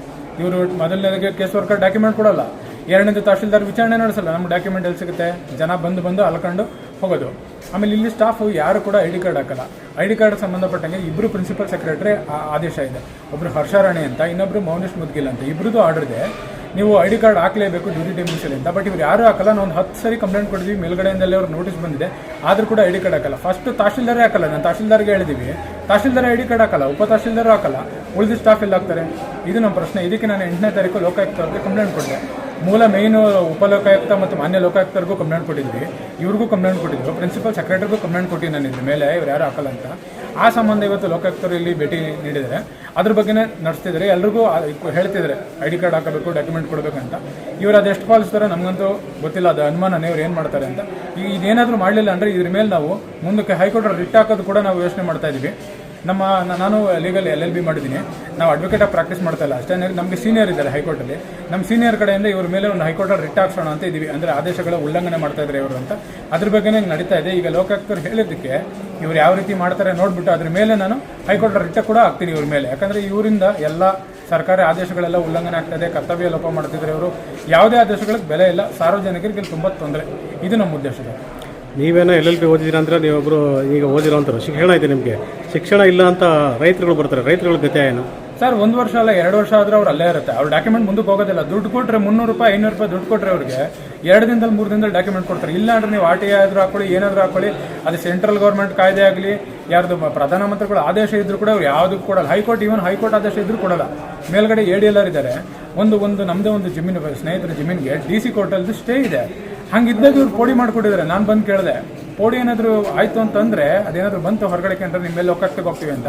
[SPEAKER 12] ಇವರು ಮೊದಲನೇದಾಗಿ ಕೇಸ್ ವರ್ಕರ್ ಡಾಕ್ಯುಮೆಂಟ್ ಕೊಡಲ್ಲ. ಎರಡನೇದು ತಹಶೀಲ್ದಾರ್ ವಿಚಾರಣೆ ನಡೆಸಲ್ಲ. ನಮ್ಮ ಡಾಕ್ಯುಮೆಂಟ್ ಎಲ್ಲಿ ಸಿಗುತ್ತೆ? ಜನ ಬಂದು ಬಂದು ಅಲ್ಕೊಂಡು ಹೋಗೋದು. ಆಮೇಲೆ ಇಲ್ಲಿ ಸ್ಟಾಫ್ ಯಾರು ಕೂಡ ಐ ಡಿ ಕಾರ್ಡ್ ಹಾಕಲ್ಲ. ಐ ಡಿ ಕಾರ್ಡ್ ಸಂಬಂಧಪಟ್ಟಂಗೆ ಇಬ್ಬರು ಪ್ರಿನ್ಸಿಪಲ್ ಸೆಕ್ರೆಟರಿ ಆದೇಶ ಇದೆ. ಒಬ್ಬರು ಹರ್ಷಾರಾಣಿ ಅಂತ ಇನ್ನೊಬ್ಬರು ಮೌನೇಶ್ ಮುದ್ಗಿಲ್ ಅಂತ. ಇಬ್ಬರದು ಆರ್ಡರ್ ಇದೆ. ನೀವು ಐ ಡಿ ಕಾರ್ಡ್ ಹಾಕಲೇಬೇಕು ಡ್ಯೂಟಿ ಟೈಮಿಂಗ್ಸಲ್ಲಿ ಅಂತ. ಬಟ್ ಇವ್ರು ಯಾರು ಹಾಕಲ್ಲ. ನಾವು ಒಂದು ಹತ್ತು ಸರಿ ಕಂಪ್ಲೇಂಟ್ ಕೊಡಿದ್ವಿ ಮೇಲ್ಗಡೆಯಿಂದಲೇ ಅವ್ರು ನೋಟಿಸ್ ಬಂದಿದೆ. ಆದರೂ ಕೂಡ ಐ ಡಿ ಕಾರ್ಡ್ ಹಾಕಲ್ಲ. ಫಸ್ಟ್ ತಹಶೀಲ್ದಾರೇ ಹಾಕಲ್ಲ. ನಾನು ತಹಶೀಲ್ದಾರ್ಗೆ ಹೇಳಿದ್ದೀವಿ ತಹಶೀಲ್ದಾರ ಐ ಡಿ ಕಾರ್ಡ್ ಹಾಕಲ್ಲ. ಉಪ ತಹಶೀಲ್ದಾರು ಹಾಕಲ್ಲ. ಉಳಿದ ಸ್ಟಾಫ್ ಎಲ್ಲ ಹಾಕ್ತಾರೆ ಇದು ನಮ್ಮ ಪ್ರಶ್ನೆ. ಇದಕ್ಕೆ ನಾನು ಎಂಟನೇ ತಾರೀಕು ಲೋಕಾಯುಕ್ತ ಅವ್ರಿಗೆ ಕಂಪ್ಲೇಂಟ್ ಕೊಟ್ಟೆ ಮೂಲ ಮೇಯ್ನು ಉಪಲೋಕಾಯುಕ್ತ ಮತ್ತು ಮಾನ್ಯ ಲೋಕಾಯುಕ್ತರಿಗೂ ಕಂಪ್ಲೇಂಟ್ ಕೊಟ್ಟಿದ್ವಿ. ಇವ್ರಿಗೂ ಕಂಪ್ಲೇಂಟ್ ಕೊಟ್ಟಿದ್ವಿ. ಪ್ರಿನ್ಸಿಪಲ್ ಸೆಕ್ರೆಟರಿಗೂ ಕಂಪ್ಲೇಂಟ್ ಕೊಟ್ಟಿದ್ದು ನಾನು ಇದ್ರ ಮೇಲೆ ಇವ್ರು ಯಾರು ಹಾಕಲ್ಲ ಅಂತ. ಆ ಸಂಬಂಧ ಇವತ್ತು ಲೋಕಾಯುಕ್ತರು ಇಲ್ಲಿ ಭೇಟಿ ನೀಡಿದರೆ ಅದ್ರ ಬಗ್ಗೆನೇ ನಡೆಸ್ತಿದ್ದಾರೆ. ಎಲ್ರಿಗೂ ಹೇಳ್ತಿದ್ದಾರೆ. ಐ ಡಿ ಕಾರ್ಡ್ ಹಾಕಬೇಕು, ಡಾಕ್ಯುಮೆಂಟ್ ಕೊಡಬೇಕಂತ. ಇವರು ಅದೆಷ್ಟು ಪಾಲಿಸ್ತಾರೆ ನಮಗಂತೂ ಗೊತ್ತಿಲ್ಲ. ಅದು ಅನುಮಾನನೇ ಇವ್ರು ಏನು ಮಾಡ್ತಾರೆ ಅಂತ. ಈಗ ಇದೇನಾದರೂ ಮಾಡಲಿಲ್ಲ ಅಂದರೆ ಇದ್ರ ಮೇಲೆ ನಾವು ಮುಂದಕ್ಕೆ ಹೈಕೋರ್ಟ್ ರಿಟ್ ಹಾಕೋದು ಕೂಡ ನಾವು ಯೋಚನೆ ಮಾಡ್ತಾ ಇದ್ದೀವಿ ನಮ್ಮ ನಾನು ಲೀಗಲ್ ಎಲ್ ಎಲ್ ಬಿ ಮಾಡಿದ್ದೀನಿ. ನಾವು ಅಡ್ವೊಕೇಟ್ ಆಗಿ ಪ್ರಾಕ್ಟೀಸ್ ಮಾಡ್ತಾ ಇಲ್ಲ. ಅಷ್ಟೇ, ನಮಗೆ ಸೀನಿಯರ್ ಇದ್ದಾರೆ ಹೈಕೋರ್ಟಲ್ಲಿ. ನಮ್ಮ ಸೀನಿಯರ್ ಕಡೆಯಿಂದ ಇವ್ರ ಮೇಲೆ ಒಂದು ಹೈಕೋರ್ಟಲ್ಲಿ ರಿಟ್ ಹಾಕ್ಸೋಣ ಅಂತ ಇದ್ದೀವಿ ಅಂದರೆ ಆದೇಶಗಳ ಉಲ್ಲಂಘನೆ ಮಾಡ್ತಾ ಇದ್ದಾರೆ ಇವರು ಅಂತ. ಅದ್ರ ಬಗ್ಗೆನೇ ನಡೀತಾ ಇದೆ. ಈಗ ಲೋಕಾಯುಕ್ತರು ಹೇಳಿದ್ದಕ್ಕೆ ಇವ್ರು ಯಾವ ರೀತಿ ಮಾಡ್ತಾರೆ ನೋಡ್ಬಿಟ್ಟು ಅದ್ರ ಮೇಲೆ ನಾನು ಹೈಕೋರ್ಟ್ ರಿಟ್ ಕೂಡ ಹಾಕ್ತೀನಿ ಇವ್ರ ಮೇಲೆ. ಯಾಕಂದರೆ ಇವರಿಂದ ಎಲ್ಲ ಸರ್ಕಾರಿ ಆದೇಶಗಳೆಲ್ಲ ಉಲ್ಲಂಘನೆ ಆಗ್ತದೆ ಕರ್ತವ್ಯ ಲೋಪ ಮಾಡ್ತಿದ್ರೆ ಇವರು. ಯಾವುದೇ ಆದೇಶಗಳಿಗೆ ಬೆಲೆ ಇಲ್ಲ. ಸಾರ್ವಜನಿಕರಿಗೆ ತುಂಬ ತೊಂದರೆ. ಇದು ನಮ್ಮ ಉದ್ದೇಶ.
[SPEAKER 1] ನೀವೇನೋ ಎಲ್ ಎಲ್ ಪಿ ಓದಿದ್ದೀರಾ ಅಂದರೆ ನೀವೊಬ್ಬರು ಈಗ ಓದಿರೋ ಅಂತಾರೆ ಶಿಕ್ಷಣ ಇದೆ ನಿಮಗೆ. ಶಿಕ್ಷಣ ಇಲ್ಲ ಅಂತ ರೈತರುಗಳು ಬರ್ತಾರೆ. ರೈತರುಗಳ ಗತಿ ಏನು?
[SPEAKER 12] ಸರ್, ಒಂದು ವರ್ಷ ಅಲ್ಲ, ಎರಡು ವರ್ಷ ಆದ್ರೆ ಅವ್ರು ಅಲ್ಲೇ ಇರುತ್ತೆ. ಅವ್ರ ಡಾಕ್ಯುಮೆಂಟ್ ಮುಂದಕ್ಕೆ ಹೋಗೋದಿಲ್ಲ. ದುಡ್ಡು ಕೊಟ್ಟರೆ ಮುನ್ನೂರು ರೂಪಾಯಿ, ಐನೂರು ರೂಪಾಯಿ ದುಡ್ಡು ಕೊಟ್ಟರೆ ಅವ್ರಿಗೆ ಎರಡು ದಿನದಲ್ಲಿ, ಮೂರು ದಿನದಲ್ಲಿ ಡಾಕ್ಯುಮೆಂಟ್ ಕೊಡ್ತಾರೆ. ಇಲ್ಲ ಅಂದ್ರೆ ನೀವು ಆರ್ ಟಿ ಐ ಆದರೂ ಹಾಕೊಳ್ಳಿ ಏನಾದರೂ ಹಾಕೊಳ್ಳಿ ಅದು ಸೆಂಟ್ರಲ್ ಗೌರ್ಮೆಂಟ್ ಕಾಯ್ದೆ ಆಗಲಿ, ಯಾರ್ದು ಪ್ರಧಾನಮಂತ್ರಿಗಳು ಪ್ರಧಾನಮಂತ್ರಿಗಳ ಆದೇಶ ಇದ್ರೂ ಕೂಡ ಅವ್ರು ಯಾವುದು ಕೊಡಲ್ಲ. ಹೈಕೋರ್ಟ್ ಈವನ್ ಹೈಕೋರ್ಟ್ ಆದೇಶ ಇದ್ರೂ ಕೊಡಲ್ಲ. ಮೇಲ್ಗಡೆ ಎ ಡಿ ಎಲ್ ಆರ್ ಇದ್ದಾರೆ. ಒಂದು ಒಂದು ನಮ್ಮದೇ ಒಂದು ಜಮೀನು, ಸ್ನೇಹಿತರ ಜಮೀನಿಗೆ ಡಿ ಸಿ ಕೋರ್ಟಲ್ಲಿ ಸ್ಟೇ ಇದೆ. ಹಂಗಿದ್ದಾಗ ಇವ್ರು ಪೋಡಿ ಮಾಡ್ಕೊಟ್ಟಿದ್ದಾರೆ. ನಾನು ಬಂದು ಕೇಳಿದೆ, ಪೋಡಿ ಏನಾದರೂ ಆಯ್ತು ಅಂತಂದ್ರೆ ಅದೇನಾದ್ರು ಬಂತು ಹೊರಗಡೆ ಕಂಡ್ರೆ ನಿಮ್ಮ ಮೇಲೆ ಲೋಕಾಕ್ತಿಗೆ ಹೋಗ್ತೀವಿ ಅಂತ.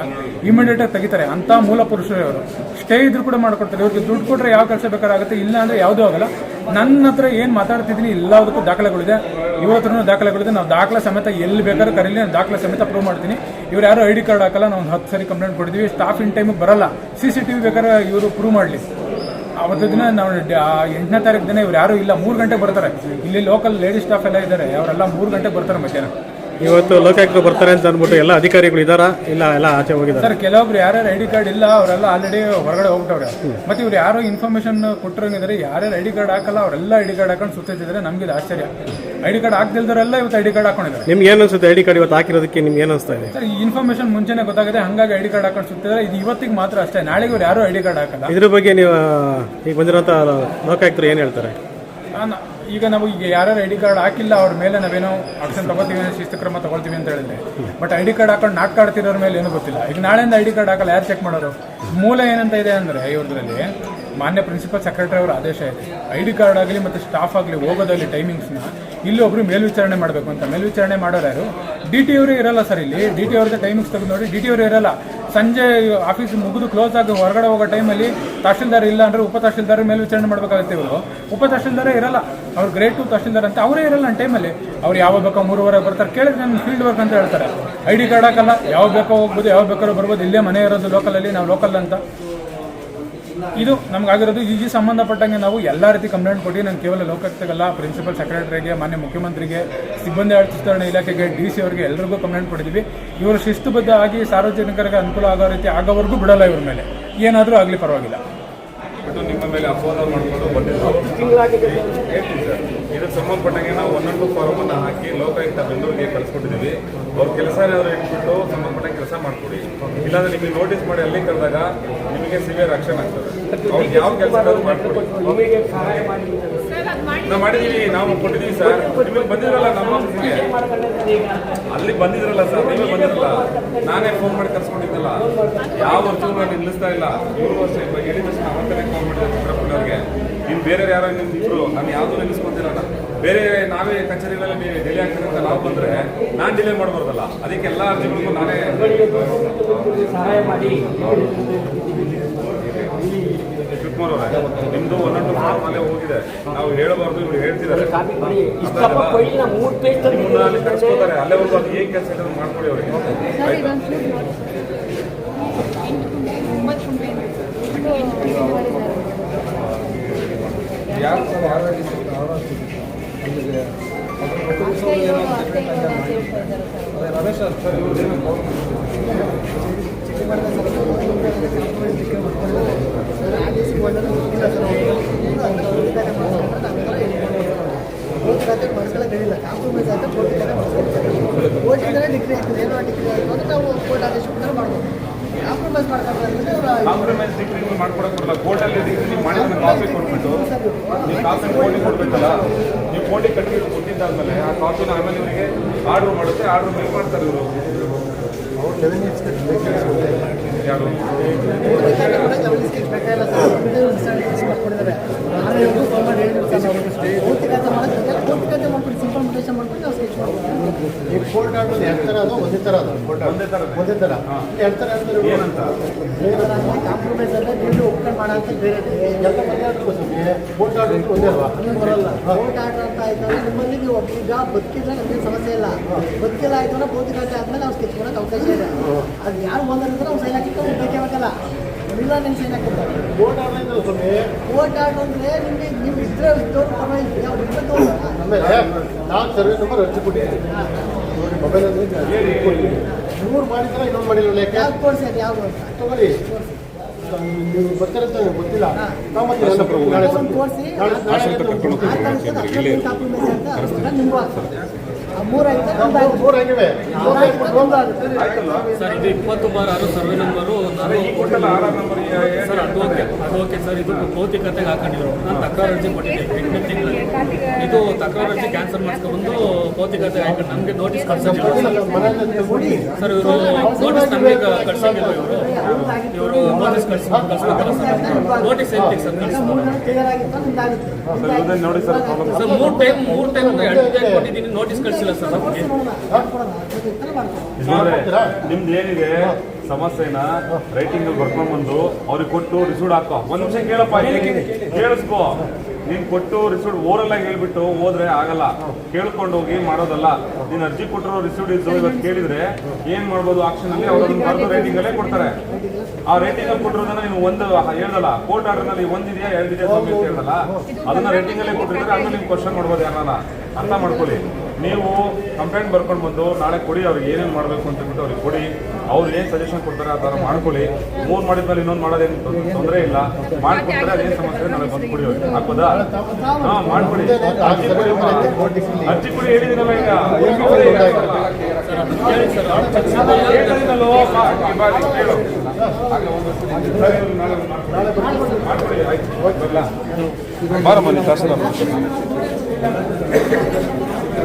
[SPEAKER 12] ಇಮಿಡಿಯೇಟ್ ಆಗಿ ತೆಗಿತಾರೆ. ಅಂತ ಮೂಲ ಪುರುಷರೇ ಅವರು ಸ್ಟೇ ಇದ್ರು ಕೂಡ ಮಾಡ್ಕೊಡ್ತಾರೆ. ಇವ್ರಿಗೆ ದುಡ್ಡು ಕೊಟ್ರೆ ಯಾವ ಕೆಲಸ ಬೇಕಾಗುತ್ತೆ ಇಲ್ಲ ಅಂದ್ರೆ ಯಾವುದೂ ಆಗಲ್ಲ. ನನ್ನ ಹತ್ರ ಏನು ಮಾತಾಡ್ತಿದ್ದೀನಿ, ಎಲ್ಲದಕ್ಕೂ ದಾಖಲೆಗಳಿದೆ. ಇವತ್ತೂ ದಾಖಲೆಗಳಿದೆ. ನಾವು ದಾಖಲೆ ಸಮೇತ ಎಲ್ಲಿ ಬೇಕಾದ್ರೂ ಕರೀಲಿ, ನಾನು ದಾಖಲೆ ಸಮೇತ ಪ್ರೂವ್ ಮಾಡ್ತೀನಿ. ಇವ್ರು ಯಾರು ಐ ಡಿ ಕಾರ್ಡ್ ಹಾಕಲ್ಲ, ನಾವು ಒಂದು ಹತ್ತು ಸರಿ ಕಂಪ್ಲೇಂಟ್ ಕೊಟ್ಟಿದ್ದೀವಿ ಸ್ಟಾಫ್ ಇನ್ ಟೈಮಿಗೆ ಬರಲ್ಲ. ಸಿ ಸಿ ಟಿ ವಿ ಬೇಕಾದ್ರೆ ಇವರು ಪ್ರೂವ್ ಮಾಡಲಿ. ಅವತ್ತು ದಿನ ನಾವು ಎಂಟನೇ ತಾರೀಕು ದಿನ ಇವ್ರು ಯಾರು ಇಲ್ಲ, ಮೂರು ಗಂಟೆ ಬರ್ತಾರೆ. ಇಲ್ಲಿ ಲೋಕಲ್ ಲೇಡೀಸ್ ಸ್ಟಾಫ್ ಎಲ್ಲ ಇದ್ದಾರೆ, ಅವರೆಲ್ಲ ಮೂರು ಗಂಟೆ ಬರ್ತಾರೆ ಮಧ್ಯಾಹ್ನ.
[SPEAKER 1] ಇವತ್ತು ಲೋಕಾಯುಕ್ತರು ಬರ್ತಾರೆ ಅಂತ ಅಂದ್ಬಿಟ್ಟು ಎಲ್ಲ ಅಧಿಕಾರಿಗಳು ಇದ್ದಾರಾ ಇಲ್ಲ ಎಲ್ಲ ಆಚೆ ಹೋಗಿದ್ದಾರೆ
[SPEAKER 12] ಸರ್ ಕೆಲವೊಬ್ರು ಯಾರ್ಯಾರು ಐ ಡಿ ಕಾರ್ಡ್ ಇಲ್ಲ ಅವರೆಲ್ಲ ಆಲ್ರೆಡಿ ಹೊರಗಡೆ ಹೋಗ್ಬಿಟ್ಟವ್ರೆ. ಮತ್ತೆ ಇವ್ರು ಯಾರು ಇನ್ಫಾರ್ಮೇಶನ್ ಕೊಟ್ಟಿರೋಂಗಿದ್ರೆ ಯಾರ್ಯಾರು ಐ ಡಿ ಕಾರ್ಡ್ ಹಾಕಲ್ಲ ಅವರೆಲ್ಲ ಐ ಡಿ ಕಾರ್ಡ್ ಹಾಕೊಂಡು ಸುತ್ತಿದ್ದಾರೆ ನಮ್ಗೆ ಆಶ್ಚರ್ಯ. ಐ ಡಿ ಕಾರ್ಡ್ ಹಾಕ್ದಿಲ್ದವರೆಲ್ಲ ಇವತ್ತು ಐ ಡಿ ಕಾರ್ಡ್ ಹಾಕೊಂಡಿದ್ದಾರೆ.
[SPEAKER 1] ನಿಮ್ಗೆ ಏನು ಅನ್ಸುತ್ತೆ? ಐ ಡಿ ಕಾರ್ಡ್ ಇವತ್ತು ಹಾಕಿರೋದಕ್ಕೆ ನಿಮ್ಗೆ ಏನು ಅನಿಸ್ತಾ ಇದೆ?
[SPEAKER 12] ಸರ್ ಈ ಇನ್ಫಾರ್ಮೇಶನ್ ಮುಂಚೆನೆ ಗೊತ್ತಾಗಿದೆ ಹಂಗಾಗಿ ಐ ಡಿ ಕಾರ್ಡ್ ಹಾಕೊಂಡು ಸುತ್ತಿದ್ದಾರೆ ಇದು ಇವತ್ತಿಗೆ ಮಾತ್ರ ಅಷ್ಟೇ ನಾಳೆಗೆ ಅವ್ರು ಯಾರು ಐ ಡಿ ಕಾರ್ಡ್ ಹಾಕಲ್ಲ.
[SPEAKER 1] ಇದ್ರ ಬಗ್ಗೆ ನೀವು ಈಗ ಬಂದಿರೋಂಥ ಲೋಕಾಯುಕ್ತರು ಏನು ಹೇಳ್ತಾರೆ?
[SPEAKER 12] ನಾನು- ಈಗ ನಾವು ಈಗ ಯಾರ್ಯಾರು ಐ ಡಿ ಕಾರ್ಡ್ ಹಾಕಿಲ್ಲ, ಅವ್ರ ಮೇಲೆ ನಾವೇನೋ ಆಕ್ಷನ್ ತಗೋತೀವಿ, ಶಿಸ್ತು ಕ್ರಮ ತಗೊಳ್ತೀವಿ ಅಂತ ಹೇಳಿದ್ರೆ. ಬಟ್ ಐ ಡಿ ಕಾರ್ಡ್ ಹಾಕೊಂಡು ನಾಟ್ ಆಡ್ತಿರೋರ ಮೇಲೆ ಏನೂ ಗೊತ್ತಿಲ್ಲ. ಈಗ ನಾಳೆಯಿಂದ ಐ ಡಿ ಕಾರ್ಡ್ ಹಾಕಲ್ಲ, ಯಾರು ಚೆಕ್ ಮಾಡೋರು? ಮೂಲ ಏನಂತ ಇದೆ ಅಂದರೆ ಇವ್ರದ್ರಲ್ಲಿ ಮಾನ್ಯ ಪ್ರಿನ್ಸಿಪಲ್ ಸೆಕ್ರೆಟರಿ ಅವರ ಆದೇಶ ಇದೆ. ಐ ಡಿ ಕಾರ್ಡ್ ಆಗಲಿ ಮತ್ತು ಸ್ಟಾಫ್ ಆಗಲಿ ಹೋಗೋದಾಗಲಿ ಟೈಮಿಂಗ್ಸ್ನ ಇಲ್ಲಿ ಒಬ್ರು ಮೇಲ್ವಿಚಾರಣೆ ಮಾಡಬೇಕು ಅಂತ. ಮೇಲ್ವಿಚಾರಣೆ ಮಾಡೋರು ಯಾರು? ಡಿ ಟಿ ಅವರು ಇರಲ್ಲ ಸರ್ ಇಲ್ಲಿ. ಡಿ ಟಿ ಅವ್ರದ್ದು ಟೈಮಿಂಗ್ಸ್ ತೆಗೆದು ನೋಡಿ. ಡಿ ಟಿ ಅವರು ಇರಲ್ಲ. ಸಂಜೆ ಆಫೀಸ್ ಮುಗಿದು ಕ್ಲೋಸ್ ಆಗಿ ಹೊರಗಡೆ ಹೋಗೋ ಟೈಮಲ್ಲಿ ತಹಶೀಲ್ದಾರ್ ಇಲ್ಲ ಅಂದರೆ ಉಪ ತಹಶೀಲ್ದಾರ್ ಮೇಲ್ವಿಚಾರಣೆ ಮಾಡಬೇಕಾಗುತ್ತೆ ಇವರು. ಉಪ ತಹಶೀಲ್ದಾರೇ ಇರಲ್ಲ. ಅವ್ರು ಗ್ರೇಟ್ ಟು ತಹಶೀಲ್ದಾರ್ ಅಂತ ಅವರೇ ಇರಲ್ಲ ಆ ಟೈಮಲ್ಲಿ ಅವ್ರು ಯಾವಾಗ ಬೇಕೋ ಮೂರುವರೆ ಬರ್ತಾರೆ. ಕೇಳಿದ್ರೆ ನಾನು ಫೀಲ್ಡ್ ವರ್ಕ್ ಅಂತ ಹೇಳ್ತಾರೆ. ಐ ಡಿ ಕಾರ್ಡ್ ಹಾಕಲ್ಲ. ಯಾವಾಗ ಬೇಕೋ ಹೋಗ್ಬೋದು ಯಾವಾಗ ಬೇಕಾದ್ರೂ ಬರ್ಬೋದು. ಇಲ್ಲೇ ಮನೆ ಇರೋದು ಲೋಕಲಲ್ಲಿ ನಾವು ಲೋಕಲ್ ಅಂತ. ಇದು ನಮ್ಗೆ ಆಗಿರೋದು ಈ ಸಂಬಂಧಪಟ್ಟಂಗೆ ನಾವು ಎಲ್ಲ ರೀತಿ ಕಂಪ್ಲೇಂಟ್ ಕೊಟ್ಟು ನಾನು ಕೇವಲ ಲೋಕಾಯುಕ್ತಗಲ್ಲ ಪ್ರಿನ್ಸಿಪಲ್ ಸೆಕ್ರೆಟರಿಗೆ ಮಾನ್ಯ ಮುಖ್ಯಮಂತ್ರಿಗೆ, ಸಿಬ್ಬಂದಿ ಆಡಳಿತ ಸುಧಾರಣೆ ಇಲಾಖೆಗೆ ಡಿ ಸಿ ಅವರಿಗೆ ಎಲ್ಲರಿಗೂ ಕಂಪ್ಲೇಂಟ್ ಕೊಟ್ಟಿದ್ದೀವಿ ಇವರು ಶಿಸ್ತುಬದ್ಧ ಆಗಿ ಸಾರ್ವಜನಿಕರಿಗೆ ಅನುಕೂಲ ಆಗೋ ರೀತಿ ಆಗೋವರೆಗೂ ಬಿಡಲ್ಲ ಇವ್ರ ಮೇಲೆ. ಏನಾದರೂ ಆಗಲಿ ಪರವಾಗಿಲ್ಲ.
[SPEAKER 2] ನಿಮ್ಮ ಮೇಲೆ ಸರ್ ಇದಕ್ಕೆ ಸಂಬಂಧಪಟ್ಟಂಗೆ ನಾವು ಒಂದೊಂದು ಫಾರಮ್ ಹಾಕಿ ಲೋಕಾಯುಕ್ತ ಬೆಂಗಳೂರಿಗೆ ಕಳಿಸ್ಕೊಟ್ಟಿದ್ದೀವಿ ಅವ್ರ ಕೆಲಸ ಏನಾದರೂ ಇಟ್ಬಿಟ್ಟು ಸಂಬಂಧಪಟ್ಟ ಕೆಲಸ ಮಾಡ್ಕೊಡಿ. ಇಲ್ಲಾಂದ್ರೆ ನಿಮಗೆ ನೋಟಿಸ್ ಮಾಡಿ ಅಲ್ಲಿ ಕರೆದಾಗ ನಿಮಗೆ ಸಿವಿಯರ್ ಆಕ್ಷನ್ ಆಗ್ತದೆ. ಅವ್ರಿಗೆ ಯಾವ ಕೆಲಸ ಮಾಡ್ಕೊಡಿ. ನಾವು ಮಾಡಿದೀವಿ ನಾವು ಕೊಟ್ಟಿದ್ದೀವಿ ಸರ್. ನಿಮಗೆ ಬಂದಿದ್ರಲ್ಲ ನಮ್ಮ ಆಫೀಸ್ಗೆ ಅಲ್ಲಿ ಬಂದಿದ್ರಲ್ಲ ಸರ್ ನೀವೇ ಬಂದಿರಲ್ಲ ನಾನೇ ಫೋನ್ ಮಾಡಿ ಕರ್ಸ್ಕೊಂಡಿದ್ದಲ್ಲ. ಯಾವ ವರ್ಷವೂ ನಾನು ನಿಲ್ಲಿಸ್ತಾ ಇಲ್ಲ. ಮೂರು ವರ್ಷ ಇವಾಗ ಹೇಳಿದ ತಕ್ಷಣ ಅವತ್ತೇ ಫೋನ್ ಮಾಡಿದೆ ಚಿತ್ರಪುಣ್ಯವ್ರಿಗೆ ನೀವು ಬೇರೆ ಯಾರೋ ನಿಮ್ದು ಇಬ್ರು. ನಾನು ಯಾವುದು ನಿಲ್ಲಿಸ್ಕೊತಿರಲ್ಲ ಬೇರೆ ನಾವೇ ಕಚೇರಿಗಳಲ್ಲಿ ಬೇರೆ ಡಿಲೇ ಆಗ್ತದೆ ಅಂತ ನಾವು ಬಂದ್ರೆ ನಾನು ಡಿಲೇ ಮಾಡಬಾರ್ದಲ್ಲ. ಅದಕ್ಕೆ ಎಲ್ಲ ಅರ್ಜಿಗಳಿಗೂ ನಾನೇ
[SPEAKER 4] ಸಹಾಯ ಮಾಡಿ.
[SPEAKER 2] ಶಿವಕುಮಾರ್ ಅವರೇ ನಿಮ್ದು ಒಂದೊಂದು ಫಾರ್ಮ್ ಅಲ್ಲೇ ಹೋಗಿದೆ. ನಾವು ಹೇಳಬಾರ್ದು ಇವ್ರು ಹೇಳ್ತಿದ್ದಾರೆ.
[SPEAKER 4] ಅಲ್ಲೇ
[SPEAKER 2] ನಿಮ್ಮನ್ನ ಅಲ್ಲಿ ಕರ್ಸ್ಕೊತಾರೆ ಅಲ್ಲೇವರೆಗೂ ಅದು ಏನ್ ಕೆಲಸ ಇದೆ ಮಾಡ್ಕೊಳ್ಳಿ ಮಾಡ್ಕೊಡಿ ಅವರಿಗೆ.
[SPEAKER 6] ಸರ್ ಇದೊಂದು ಫ್ಲೂ ನೋಡಿ ಸರ್ ಎಂಟು ಕುಂಟೆ ಒಂಬತ್ತು ಕುಂಟೆ ಮಾಡಿದ್ದಾರೆ ಅತ್ತೆ ಇರೋರು ಅತ್ತೆ ಇರೋರು ಅಂತ ಹೇಳ್ತಾ ಇದ್ದಾರೆ ಸರ್.
[SPEAKER 2] ಕಾಂಪ್ರಮೈಸ್ ಡಿಗ್ರಿ ನೀವು ಬರಲ್ಲ. ಕೋರ್ಟಲ್ಲಿ ಡಿಗ್ರಿ ನೀವು ಮಾಡಿದ್ರೆ ಕಾಪಿ ಕೊಟ್ಬಿಟ್ಟು ನೀವು ಕಾಪಿ ಕೋರ್ಟಿಗೆ ಕೊಡ್ಬೇಕಲ್ಲ? ನೀವು ಕೋಟಿ ಕಟ್ಟಿ ಕೊಟ್ಟಿದ್ದಾದ್ಮೇಲೆ ಆ ಕಾಪಿನ ಆಮೇಲೆ ಇವರಿಗೆ ಆರ್ಡರ್ ಮಾಡುತ್ತೆ. ಆರ್ಡರ್ ಮೇಲ್ ಮಾಡ್ತಾರೆ ಇವರು ಯಾರು
[SPEAKER 10] ಈ ಕೋಲ್ಡ್ ಆರ್ಡರ್ ಎರಡು ಥರ ಅದು ಒಂದೇ ಥರ ಅದು ಕೋಲ್ಡ್
[SPEAKER 2] ಒಂದೇ ಥರ
[SPEAKER 10] ಒಂದೇ ಥರ ಎರಡು ಥರ
[SPEAKER 2] ಏನಂತ?
[SPEAKER 4] ಕಾಂಪ್ರಮೈಸ್ ಅಲ್ಲ ಬೇರೆ ಒಪ್ಕೊಂಡು ಮಾಡೋ ಅಂತ ಬೇರೆ
[SPEAKER 10] ಎಲ್ಲ ಕರ್ನಾಟಕ ಕೋಲ್ಡ್ ಆರ್ಡರ್ ಒಂದೇ ಅಲ್ವಾ? ಬರಲ್ಲ.
[SPEAKER 4] ಓಟ್ ಆರ್ಡರ್ ಅಂತ ನಿಮ್ಮಲ್ಲಿ ನೀವು ಈಗ ಬದುಕಿದ್ರೆ ನಮಗೆ ಸಮಸ್ಯೆ ಇಲ್ಲ. ಬದುಕಿಲ್ಲ ಆಯ್ತು ಅಂದ್ರೆ ಆದ್ಮೇಲೆ ನಾವು ಸ್ಕೆಚ್ ಅವಕಾಶ ಇದೆ. ಅದು ಯಾರು ಬಂದ್ರೆ ಅವ್ನು ಸೈನ್ ಹಾಕಿಟ್ಟು ಬೇಕೇ ಬೇಕಲ್ಲ ಇಲ್ಲ ನಿಮ್ಮ ಸೈನ್ ಹಾಕಿರ್ತಾರೆ.
[SPEAKER 10] ಕೋಲ್ಡ್ ಆರ್ಡರ್ ಸ್ವಾಮಿ?
[SPEAKER 4] ಅಂದ್ರೆ ನಿಮಗೆ ನೀವು ಇದ್ರೆ ಇದ್ದವ್ರು ಪರವಾಗಿಲ್ಲ. ಯಾವ ಇಬ್ಬರು
[SPEAKER 10] ಆಮೇಲೆ ನಾನು ಸರ್ವೆ ನಂಬರ್ ಅರ್ಜಿ ಕೊಟ್ಟಿದ್ದೀನಿ ನೋಡಿ ಮೊಬೈಲಲ್ಲಿ ಮೂರು ಮಾಡಿದ್ರೆ ಇನ್ನೊಂದು ಮಾಡಿಲ್ಲ
[SPEAKER 4] ಯಾವ್ದು ತೋರಿಸಿ ಅದು ಯಾವುದು ಅಂತ.
[SPEAKER 10] ತಗೊಳ್ಳಿ. ನೀವು ಬರ್ತಾರೆ ಅಂತ ನನಗೆ ಗೊತ್ತಿಲ್ಲ. ನಾವು ಮತ್ತೆ ನನ್ನ ಪ್ರಭು ನಾಳೆ
[SPEAKER 4] ಒಂದು ತೋರಿಸಿ
[SPEAKER 10] ನಾಳೆ ನಾಳೆ
[SPEAKER 4] ಕಾಂಪ್ರಮೈಸ್ ಅಂತ ಆಗ್ತದೆ
[SPEAKER 8] ಸರ್. ಇದು ಇಪ್ಪತ್ತು ಬಾರ್ ಆರು ಸರ್ವೆ ನಂಬರು ಸರ್ ಅದು ಓಕೆ ಅದು ಓಕೆ. ಸರ್ ಇದು ಭೌತಿಕತೆಗೆ ಹಾಕೊಂಡಿದ್ರು ನಾನು ತಕರಾರು ಅರ್ಜಿ ಕೊಟ್ಟಿದ್ದೆ. ಎಂಟನೇ ತಿಂಗಳಲ್ಲಿ. ಇದು ತಕರಾರು ಅರ್ಜಿ ಕ್ಯಾನ್ಸಲ್ ಮಾಡಿಸ್ಕೊಂಡು ಭೌತಿಕತೆಗೆ ಹಾಕೊಂಡು ನಮಗೆ ನೋಟಿಸ್ ಕಳ್ಸಿದ್ರು ಸರ್ ಇವರು ನೋಟಿಸ್ ನಮಗೆ ಕಳ್ಸಂಗಿಲ್ಲ ಇವರು? ಇವರು ನೋಟಿಸ್ ಕಳ್ಸಿ ಕಳ್ಸ್ಬೇಕಲ್ಲ ಸರ್? ನೋಟಿಸ್ ಹೇಳ್ತೀವಿ ಸರ್ ಕಳಿಸ್ತಾರೆ
[SPEAKER 2] ಸರ್ ಪ್ರಾಬ್ಲಮ್
[SPEAKER 8] ಸರ್ ಮೂರು ಟೈಮ್ ಮೂರು ಟೈಮ್ ಎರಡು ಟೈಮ್ ಕೊಟ್ಟಿದ್ದೀನಿ ನೋಟಿಸ್ ಕಳಿಸಿಲ್ಲ ಸರ್ ನಮಗೆ.
[SPEAKER 2] ನಿಮ್ದು ಏನಿದೆ? ಸಮಸ್ಯೆನ ರೈಟಿಂಗ್ ಬರ್ಕೊಂಡ್ ಬಂದು ಅವ್ರಿಗೆ ಕೊಟ್ಟು ರಿಸೂಡ್ ಹಾಕೋ. ಒಂದ್ ನಿಮಿಷ ಕೇಳಪ್ಪ ಕೇಳಿಸ್ಕೋ. ನೀನ್ ಕೊಟ್ಟು ರಿಸೂಡ್ ಓರಲ್ ಆಗಿ ಹೇಳ್ಬಿಟ್ಟು ಹೋದ್ರೆ ಆಗಲ್ಲ. ಕೇಳ್ಕೊಂಡು ಹೋಗಿ ಮಾಡೋದಲ್ಲ. ನೀನ್ ಅರ್ಜಿ ಕೊಟ್ಟರು ರಿಸೂಡ್ ಇದ್ದು ಇವತ್ತು ಕೇಳಿದ್ರೆ ಏನ್ ಮಾಡ್ಬೋದು? ಆಕ್ಷನ್ ಅಲ್ಲಿ ಅವ್ರು ಬರ್ದು ರೈಟಿಂಗ್ ಅಲ್ಲೇ ಕೊಡ್ತಾರೆ. ಆ ರೇಟಿಂಗ್ ಅಲ್ಲಿ ಕೊಟ್ಟಿರೋದನ್ನ ನೀವು ಒಂದು ಹೇಳ್ದಲ್ಲ. ಕೋರ್ಟ್ ಆರ್ಡರ್ನಲ್ಲಿ ಒಂದಿದೆಯಾ ಎರಡಿದೆಯಾ ಅಂತ ಹೇಳ್ದಲ್ಲ. ಅದನ್ನ ರೇಟಿಂಗ್ ಅಲ್ಲೇ ಕೊಟ್ಟಿದ್ರೆ ಅದನ್ನ ನೀವು ಕ್ವಶನ್ ಮಾಡ್ಬೋದು ಯಾರನ್ನ. ಅರ್ಥ ಮಾಡ್ಕೊಳ್ಳಿ. ನೀವು ಕಂಪ್ಲೇಂಟ್ ಬರ್ಕೊಂಡು ಬಂದು ನಾಳೆ ಕೊಡಿ, ಅವ್ರಿಗೆ ಏನೇನು ಮಾಡಬೇಕು ಅಂತ ಬಿಟ್ಟು ಅವ್ರಿಗೆ ಕೊಡಿ. ಅವ್ರು ಏನು ಸಜೆಷನ್ ಕೊಡ್ತಾರೆ ಆ ಥರ ಮಾಡ್ಕೊಳ್ಳಿ. ಮೂರು ಮಾಡಿದ್ಮೇಲೆ ಇನ್ನೊಂದು ಮಾಡೋದೇನು ತೊಂದರೆ ಇಲ್ಲ. ಮಾಡ್ಕೊಡ್ತಾರೆ ಅದೇನು ಸಮಸ್ಯೆ ನಾಳೆ ಬಂದು ಕೊಡಿ ಅವ್ರಿಗೆ. ಹಾಕೋದಾ ಹಾಂ, ಮಾಡ್ಕೊಡಿ. ಅರ್ಜಿ ಕೊಡಿ ಹೇಳಿದ್ದೀನಲ್ಲ ಈಗ. ಮಾಡ್ಕೊಡಿ. ಆಯ್ತು. ಬರ್ಲಾ? ಬಾರಮ್ಮ